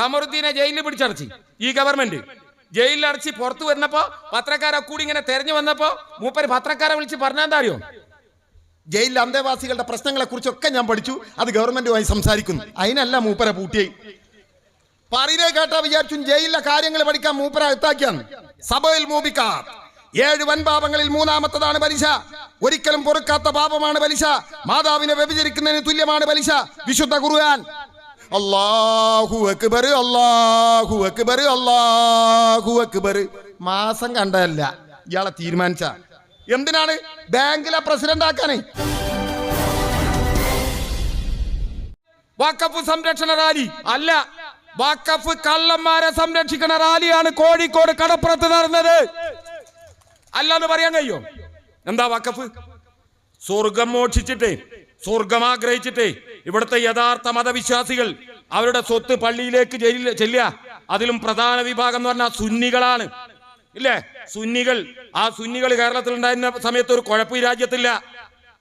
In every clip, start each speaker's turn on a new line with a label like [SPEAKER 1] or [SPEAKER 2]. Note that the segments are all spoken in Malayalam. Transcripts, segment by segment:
[SPEAKER 1] കമറുദ്ദീനെ ജയിലിൽ പിടിച്ചടച്ചി ഈ ഗവൺമെന്റ്. ജയിലിൽ അടച്ച് പുറത്തു വരുന്നപ്പോ പത്രക്കാരെ കൂടി ഇങ്ങനെ തെരഞ്ഞു വന്നപ്പോ മൂപ്പര് പത്രക്കാരെ വിളിച്ച് പറഞ്ഞാൽ അറിയോ?
[SPEAKER 2] ജയിലിൽ അന്തേവാസികളുടെ പ്രശ്നങ്ങളെ കുറിച്ചൊക്കെ ഞാൻ പഠിച്ചു അത് ഗവൺമെന്റുമായി സംസാരിക്കുന്നു. അതിനല്ല മൂപ്പരെ പൂട്ടിയായി പറയുന്നേ കേട്ടാ വിചാരിച്ചു ജയിലിലെ കാര്യങ്ങൾ പഠിക്കാൻ മൂപ്പര എത്താക്കിയാണ് സഭയിൽ മൂപിക്കാർ ഏഴ് വൻപാപങ്ങളിൽ മൂന്നാമത്തതാണ് പലിശ. ഒരിക്കലും പൊറുക്കാത്ത പാപമാണ് പലിശ. മാതാവിനെ വ്യഭിചരിക്കുന്നതിന് തുല്യമാണ് പലിശ. വിശുദ്ധ ഖുർആൻ. അല്ലാഹു അക്ബർ അല്ലാഹു അക്ബർ അല്ലാഹു അക്ബർ. മാസം കണ്ടതല്ല. ഇയാളെ തീരുമാനിച്ച. എന്തിനാണ്? ബാങ്കിലെ പ്രസിഡന്റ് ആക്കാനേ.
[SPEAKER 1] വാക്കഫ് സംരക്ഷണ റാലി. അല്ല വാക്കഫ് കള്ളന്മാരെ സംരക്ഷിക്കുന്ന റാലിയാണ് കോഴിക്കോട് കടപ്പുറത്ത് നടന്നത്. അല്ലാന്ന് പറയാൻ കഴിയോ? എന്താ വാക്കഫ്? സ്വർഗം മോഷിച്ചിട്ട് സ്വർഗം ആഗ്രഹിച്ചിട്ട് ഇവിടുത്തെ യഥാർത്ഥ മതവിശ്വാസികൾ അവരുടെ സ്വത്ത് പള്ളിയിലേക്ക് ചെല്ലുക. അതിലും പ്രധാന വിഭാഗം എന്ന് പറഞ്ഞാൽ സുന്നികളാണ്. ഇല്ലേ? സുന്നികൾ. ആ സുന്നികൾ കേരളത്തിൽ ഉണ്ടായിരുന്ന സമയത്ത് ഒരു കുഴപ്പം ഈ രാജ്യത്തില്ല.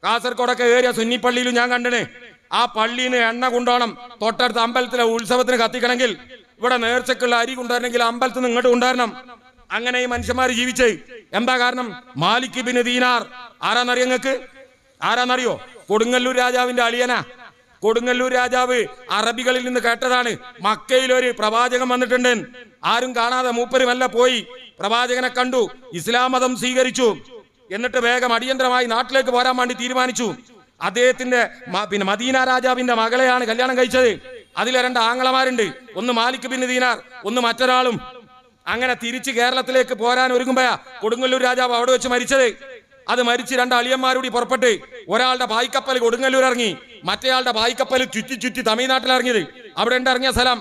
[SPEAKER 1] കാസർഗോഡൊക്കെ ഏറിയ സുന്നി പള്ളിയിലും ഞാൻ കണ്ടിന്. ആ പള്ളിയിൽ നിന്ന് എണ്ണ കൊണ്ടോണം. തൊട്ടടുത്ത അമ്പലത്തിലെ ഉത്സവത്തിന് കത്തിക്കണമെങ്കിൽ ഇവിടെ നേർച്ചക്കുള്ള അരി കൊണ്ടുവരണമെങ്കിൽ അമ്പലത്തിൽ നിന്ന് ഇങ്ങോട്ട് കൊണ്ടുവരണം. അങ്ങനെ ഈ മനുഷ്യന്മാർ ജീവിച്ചേ. എന്താ കാരണം? മാലിക് ബിൻ ദീനാർ. ആരാന്നറിയോ നിങ്ങൾക്ക് ആരാന്നറിയോ? കൊടുങ്ങല്ലൂർ രാജാവിന്റെ അളിയനാ. കൊടുങ്ങല്ലൂർ രാജാവ് അറബികളിൽ നിന്ന് കേട്ടതാണ്. മക്കയിൽ ഒരു പ്രവാചകൻ വന്നിട്ടുണ്ട്. ആരും കാണാതെ മൂപ്പരുമല്ല മെല്ലെ പോയി. പ്രവാചകനെ കണ്ടു. ഇസ്ലാം മതം സ്വീകരിച്ചു. എന്നിട്ട് വേഗം അടിയന്തരമായി നാട്ടിലേക്ക് പോരാൻ വേണ്ടി തീരുമാനിച്ചു. അദ്ദേഹത്തിന്റെ പിന്നെ മദീന രാജാവിന്റെ മകളെയാണ് കല്യാണം കഴിച്ചത്. അതിലെ രണ്ട് ആങ്ങളമാരുണ്ട്. ഒന്ന് മാലിക് ബിൻ ദീനാർ ഒന്ന് മറ്റൊരാളും. അങ്ങനെ തിരിച്ച് കേരളത്തിലേക്ക് പോരാൻ ഒരുങ്ങുമ്പോഴാ കൊടുങ്ങല്ലൂർ രാജാവ് അവിടെ വെച്ച് മരിച്ചത്. അത് മരിച്ച് രണ്ട് അളിയന്മാരൂടി പുറപ്പെട്ട് ഒരാളുടെ ഭായിക്കപ്പൽ കൊടുങ്ങല്ലൂർ ഇറങ്ങി മറ്റേയാളുടെ ഭായിക്കപ്പൽ ചുറ്റി ചുറ്റി തമിഴ്നാട്ടിൽ ഇറങ്ങിയത്. അവിടെ ഇറങ്ങിയ സ്ഥലം?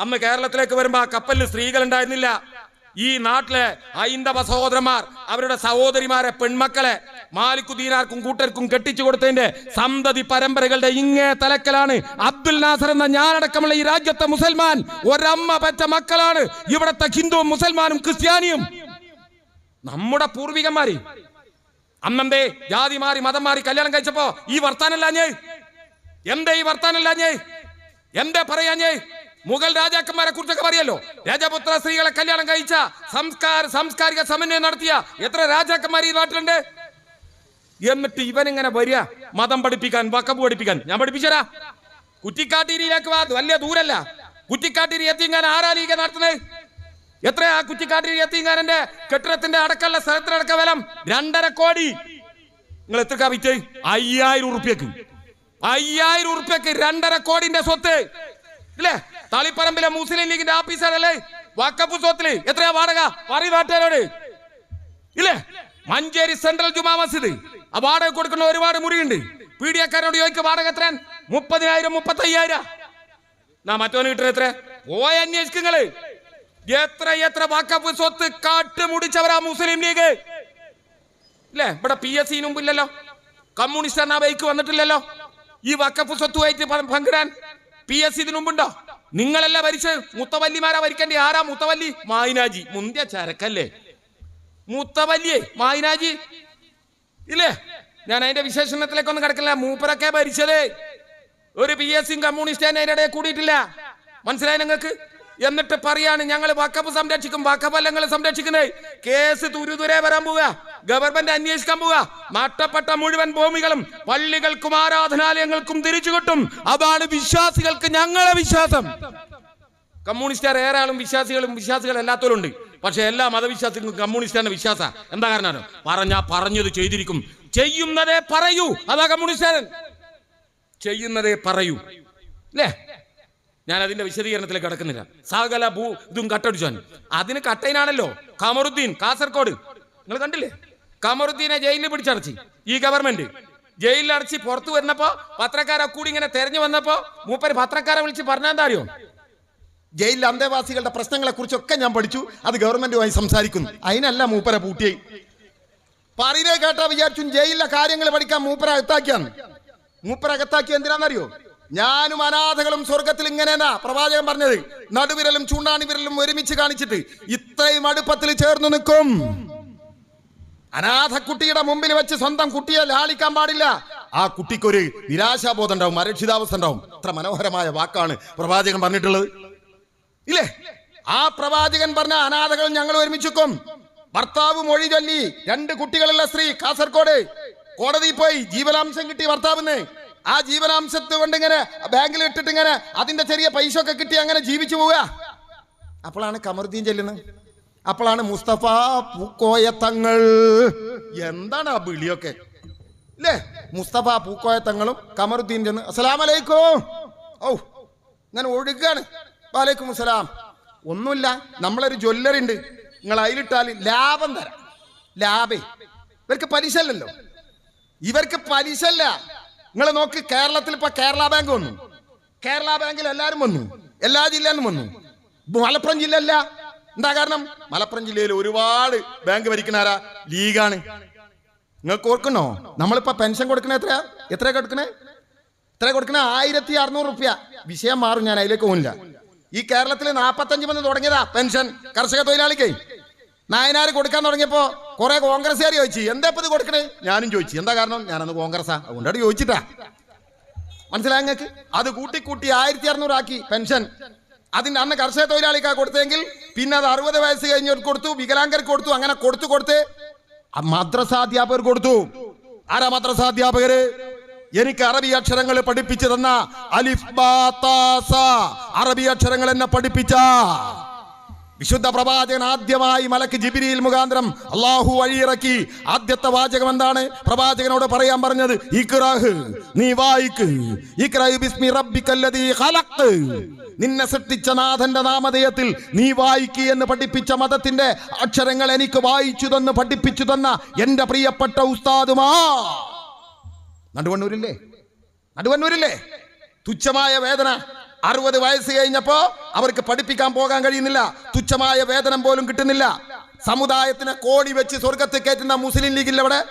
[SPEAKER 1] അമ്മ കേരളത്തിലേക്ക് വരുമ്പോ ആ കപ്പലിൽ സ്ത്രീകൾ ഉണ്ടായിരുന്നില്ല. ഈ നാട്ടിലെ ഹൈന്ദവ സഹോദരന്മാർ അവരുടെ സഹോദരിമാരെ പെൺമക്കളെ മാലിക്കുദീനാർക്കും കൂട്ടർക്കും കെട്ടിച്ചു കൊടുത്തതിന്റെ സന്തതി പരമ്പരകളുടെ ഇങ്ങേ തലക്കലാണ്. അബ്ദുൽ നാസർ എന്ന ഞാനടക്കമുള്ള ഈ രാജ്യത്തെ മുസൽമാൻ ഒരമ്മ പറ്റ മക്കളാണ്. ഇവിടത്തെ ഹിന്ദുവും മുസൽമാനും ക്രിസ്ത്യാനിയും. നമ്മുടെ പൂർവികന്മാര് അന്നെന്തേ ജാതി മാറി മതം മാറി കല്യാണം കഴിച്ചപ്പോ ഈ വർത്താനല്ലാഞ്ഞേ എന്തേ ഈ വർത്താനല്ലാഞ്ഞേ എന്തേ പറയാഞ്ഞേ മുഗൾ രാജാക്കന്മാരെ കുറിച്ചൊക്കെ പറയല്ലോ. രാജപുത്ര സ്ത്രീകളെ കല്യാണം കഴിച്ച സംസ്കാര സാംസ്കാരിക സമന്വയം നടത്തിയ എത്ര രാജാക്കന്മാർ ഈ നാട്ടിലുണ്ട്? എന്നിട്ട് ഇവനിങ്ങനെ വരിക മതം പഠിപ്പിക്കാൻ വക്കപ്പ് പഠിപ്പിക്കാൻ. ഞാൻ പഠിപ്പിച്ചരാ കുറ്റിക്കാട്ടിരിയിലേക്ക് വാ. വലിയ ദൂരല്ല. കുറ്റിക്കാട്ടിരി എത്തിങ്ങാൻ ആരാ ലീഗ നടത്തുന്നത്? എത്രയാ കുറ്റിക്കാട്ടിൽ എത്തിങ്ങാനന്റെ കെട്ടിടത്തിന്റെ അടക്കമുള്ള സ്ഥലത്തിനടക്ക വിലം? രണ്ടര കോടി. നിങ്ങൾ എത്ര വിറ്റ്? അയ്യായിരം ഉറുപ്പ്യക്ക്. അയ്യായിരം ഉറുപ്പ്യക്ക് രണ്ടര കോടിന്റെ സ്വത്ത്. ഇല്ലേ? തളിപ്പറമ്പിലെ മുസ്ലിം ലീഗിന്റെ ആഫീസറല്ലേ വക്കപ്പ് സ്വത്തിൽ. എത്രയാ വാടക? പറയും ഇല്ലേ? മഞ്ചേരി സെൻട്രൽ ജുമാ മസ്ജിദ്. ആ വാടക കൊടുക്കുന്ന ഒരുപാട് മുറിയുണ്ട്. പി ഡി എക്കാരോട് ചോദിക്കുക വാടക എത്ര മുപ്പതിനായിരം മുപ്പത്തി അയ്യായിരം നാ മറ്റോന് കിട്ടുന്നത് എത്ര പോയ അന്വേഷിക്കുങ്ങൾ എത്ര എത്ര വാക്കപ്പ് സ്വത്ത് കാട്ടുമുടിച്ചവരാ മുസ്ലിം ലീഗ്? അല്ലേ ഇവിടെ പി എസ് സിന് മുമ്പില്ലല്ലോ. കമ്മ്യൂണിസ്റ്റ് ബൈക്ക് വന്നിട്ടില്ലല്ലോ. ഈ വക്കപ്പ് സ്വത്തുമായിട്ട് പങ്കിടാൻ പി എസ് സി ഇതിനു മുമ്പുണ്ടോ? നിങ്ങളല്ല ഭരിച്ച് മുത്തവല്ലിമാരാ ഭരിക്കേണ്ടി ആരാ മുത്തവല്ലി? മായിനാജി. മുന്തിയ ചരക്കല്ലേ? മുത്തവല്ലിയേ? മായിനാജി? ഇല്ലേ? ഞാൻ അതിന്റെ വിശേഷണത്തിലേക്കൊന്നും കിടക്കില്ല. മൂപ്പരൊക്കെ ഭരിച്ചത്. ഒരു പി എസ് സിയും കമ്മ്യൂണിസ്റ്റ് അതിന്റെ ഇടയിൽ കൂടിയിട്ടില്ല. മനസ്സിലായി നിങ്ങൾക്ക്? എന്നിട്ട് പറയാണ് ഞങ്ങൾ വക്കപ്പ് സംരക്ഷിക്കും വക്കപ്പല്ലങ്ങൾ സംരക്ഷിക്കുന്നേ? കേസ് തുരുതുരെ വരാൻ പോവുക. ഗവൺമെന്റ് അന്വേഷിക്കാൻ പോവുക. നഷ്ടപ്പെട്ട മുഴുവൻ ഭൂമികളും പള്ളികൾക്കും ആരാധനാലയങ്ങൾക്കും തിരിച്ചു കിട്ടും. അതാണ് വിശ്വാസികൾക്ക് ഞങ്ങളെ വിശ്വാസം. കമ്മ്യൂണിസ്റ്റുകാർ ഏറെയാളും വിശ്വാസികളും വിശ്വാസികൾ എല്ലാത്തോലും ഉണ്ട് പക്ഷെ എല്ലാ മതവിശ്വാസികൾക്കും കമ്മ്യൂണിസ്റ്റാണ് വിശ്വാസ. എന്താ കാരണം? പറഞ്ഞാ പറഞ്ഞത് ചെയ്തിരിക്കും. ചെയ്യുന്നതേ പറയൂ. അതാ കമ്മ്യൂണിസ്റ്റാരൻ ചെയ്യുന്നതേ പറയൂ. അല്ലേ ഞാൻ അതിന്റെ വിശദീകരണത്തിലേക്ക് കടക്കുന്നില്ല. സകല ഭൂ ഇതും കട്ടടിച്ചാൻ അതിന് കട്ടയിനാണല്ലോ. കമറുദ്ദീൻ കാസർകോട് നിങ്ങൾ കണ്ടില്ലേ? കമറുദ്ദീനെ ജയിലിൽ പിടിച്ചടച്ചി. ഈ ഗവൺമെന്റ് ജയിലിൽ അടച്ച് പുറത്തു വരുന്നപ്പോ പത്രക്കാരെ കൂടി ഇങ്ങനെ തെരഞ്ഞു വന്നപ്പോ മൂപ്പര് പത്രക്കാരെ വിളിച്ച് പറഞ്ഞാൽ അറിയോ?
[SPEAKER 2] ജയിലിലെ അന്തേവാസികളുടെ പ്രശ്നങ്ങളെ കുറിച്ചൊക്കെ ഞാൻ പഠിച്ചു. അത് ഗവൺമെന്റുമായി സംസാരിക്കുന്നു. അതിനല്ല മൂപ്പര പൂട്ടിയായി പറയുന്നേ കേട്ടാ വിചാരിച്ചു ജയിലിലെ കാര്യങ്ങൾ പഠിക്കാൻ മൂപ്പര അകത്താക്കിയാണ് മൂപ്പര അകത്താക്കി എന്തിനാണെന്നറിയോ ഞാനും അനാഥകളും സ്വർഗത്തിൽ ഇങ്ങനെന്നാ പ്രവാചകൻ പറഞ്ഞത്. നടുവിരലും ചൂണ്ടാണി വിരലും ഒരുമിച്ച് കാണിച്ചിട്ട് ഇത്രയും അടുപ്പത്തിൽ ചേർന്ന് നിൽക്കും. അനാഥ കുട്ടിയുടെ മുമ്പിൽ വെച്ച് സ്വന്തം കുട്ടിയെ ലാളിക്കാൻ പാടില്ല. ആ കുട്ടിക്കൊരു നിരാശാബോധം ഉണ്ടാവും അരക്ഷിതാവസ്ഥ ഉണ്ടാവും. അത്ര മനോഹരമായ വാക്കാണ് പ്രവാചകൻ പറഞ്ഞിട്ടുള്ളത്. ഇല്ലേ? ആ പ്രവാചകൻ പറഞ്ഞ അനാഥകൾ ഞങ്ങൾ ഒരുമിച്ചുക്കും ഭർത്താവ് മൊഴി ചൊല്ലി രണ്ട് കുട്ടികളുള്ള സ്ത്രീ കാസർഗോഡ് കോടതിയിൽ പോയി ജീവലാംശം കിട്ടി ഭർത്താവിന്. ആ ജീവനാംശത്തെ കൊണ്ട് ഇങ്ങനെ ബാങ്കിൽ ഇട്ടിട്ട് ഇങ്ങനെ അതിന്റെ ചെറിയ പൈസ ഒക്കെ കിട്ടി അങ്ങനെ ജീവിച്ചു പോവുക. അപ്പോഴാണ് കമറുദ്ദീൻ ചെല്ലുന്നത്. അപ്പോഴാണ് മുസ്തഫ പൂക്കോയ തങ്ങൾ. എന്താണ് ആ വിളിയൊക്കെ? അല്ലേ മുസ്തഫ പൂക്കോയ തങ്ങളും കമറുദ്ദീൻ ചെന്ന് അസ്സലാമലൈക്കും. ഓ ഞാൻ ഒഴുകാണ്. വാലേക്കും അസ്സലാം. ഒന്നുമില്ല നമ്മളൊരു ജ്വല്ലറി ഉണ്ട് നിങ്ങൾ അതിലിട്ടാൽ ലാഭം തരാം. ലാഭേ. ഇവർക്ക് പലിശ അല്ലല്ലോ. ഇവർക്ക് പലിശ അല്ല. നിങ്ങൾ നോക്ക് കേരളത്തിൽ ഇപ്പൊ കേരള ബാങ്ക് വന്നു. കേരള ബാങ്കിൽ എല്ലാരും വന്നു. എല്ലാ ജില്ലയിലും വന്നു. മലപ്പുറം ജില്ല അല്ല എന്താ കാരണം? മലപ്പുറം ജില്ലയിൽ ഒരുപാട് ബാങ്ക് ഭരിക്കണാരാ ലീഗാണ്. നിങ്ങൾക്ക് ഓർക്കണോ? നമ്മളിപ്പോ പെൻഷൻ കൊടുക്കണ എത്രയാ? എത്രയാ കൊടുക്കണേ? എത്ര കൊടുക്കണ? ആയിരത്തി അറുന്നൂറ് റുപ്യ. വിഷയം മാറും ഞാൻ അതിലേക്ക് പോകുന്നില്ല ഈ കേരളത്തിൽ നാപ്പത്തഞ്ച് വന്ന് തുടങ്ങിയതാ പെൻഷൻ കർഷക തൊഴിലാളിക്ക്. നായനാര് കൊടുക്കാൻ തുടങ്ങിയപ്പോ കുറെ കോൺഗ്രസ്സുകാർ ചോദിച്ചു എന്താ ഇപ്പൊ ഇത് കൊടുക്കണേ? ഞാനും ചോദിച്ചു എന്താ കാരണം? ഞാനന്ന് കോൺഗ്രസ്സാ അതുകൊണ്ടാണ് ചോദിച്ചിട്ടാ. മനസ്സിലായ നിങ്ങൾക്ക്? അത് കൂട്ടി കൂട്ടി ആയിരത്തി അറുന്നൂറാക്കി പെൻഷൻ. അതിന്റെ അന്ന് കർഷക തൊഴിലാളിക്കാ കൊടുത്തെങ്കിൽ പിന്നെ അത് അറുപത് വയസ്സ് കഴിഞ്ഞവർക്ക് കൊടുത്തു വികലാംഗർക്ക് കൊടുത്തു അങ്ങനെ കൊടുത്തു കൊടുത്ത്. മദ്രസാധ്യാപകർ കൊടുത്തു. ആരാ മദ്രസാധ്യാപകര് എനിക്ക് അറബി അക്ഷരങ്ങൾ പഠിപ്പിച്ചു തന്ന അലിഫ്. അറബി അക്ഷരങ്ങൾ എന്നെ പഠിപ്പിച്ച. വിശുദ്ധ പ്രവാചകൻ ആദ്യമായി മലക്ക് ജിബിരിയിൽ മുഖാന്തരം അള്ളാഹു വഴിയിറക്കി. ആദ്യത്തെ വാചകം എന്താണ്? പ്രവാചകനോട് പറയാൻ പറഞ്ഞത് നീ വായിക്ക്. നിന്നെ സൃഷ്ടിച്ച നാഥന്റെ നാമധേയത്തിൽ നീ വായിക്ക് എന്ന് പഠിപ്പിച്ച മതത്തിന്റെ അക്ഷരങ്ങൾ എനിക്ക് വായിച്ചു തന്ന് പഠിപ്പിച്ചു തന്ന എന്റെ പ്രിയപ്പെട്ട ഉസ്താദുമാ. നടുവണ്ണൂരില്ലേ? നടുവണ്ണൂരില്ലേ? തുച്ഛമായ വേദന. അറുപത് വയസ്സ് കഴിഞ്ഞപ്പോ അവർക്ക് പഠിപ്പിക്കാൻ പോകാൻ കഴിയുന്നില്ല. തുച്ഛമായ വേതനം പോലും കിട്ടുന്നില്ല. സമുദായത്തിന് കോടി വെച്ച് സ്വർഗത്ത് കയറ്റുന്ന മുസ്ലിം ലീഗിൽ അവിടെ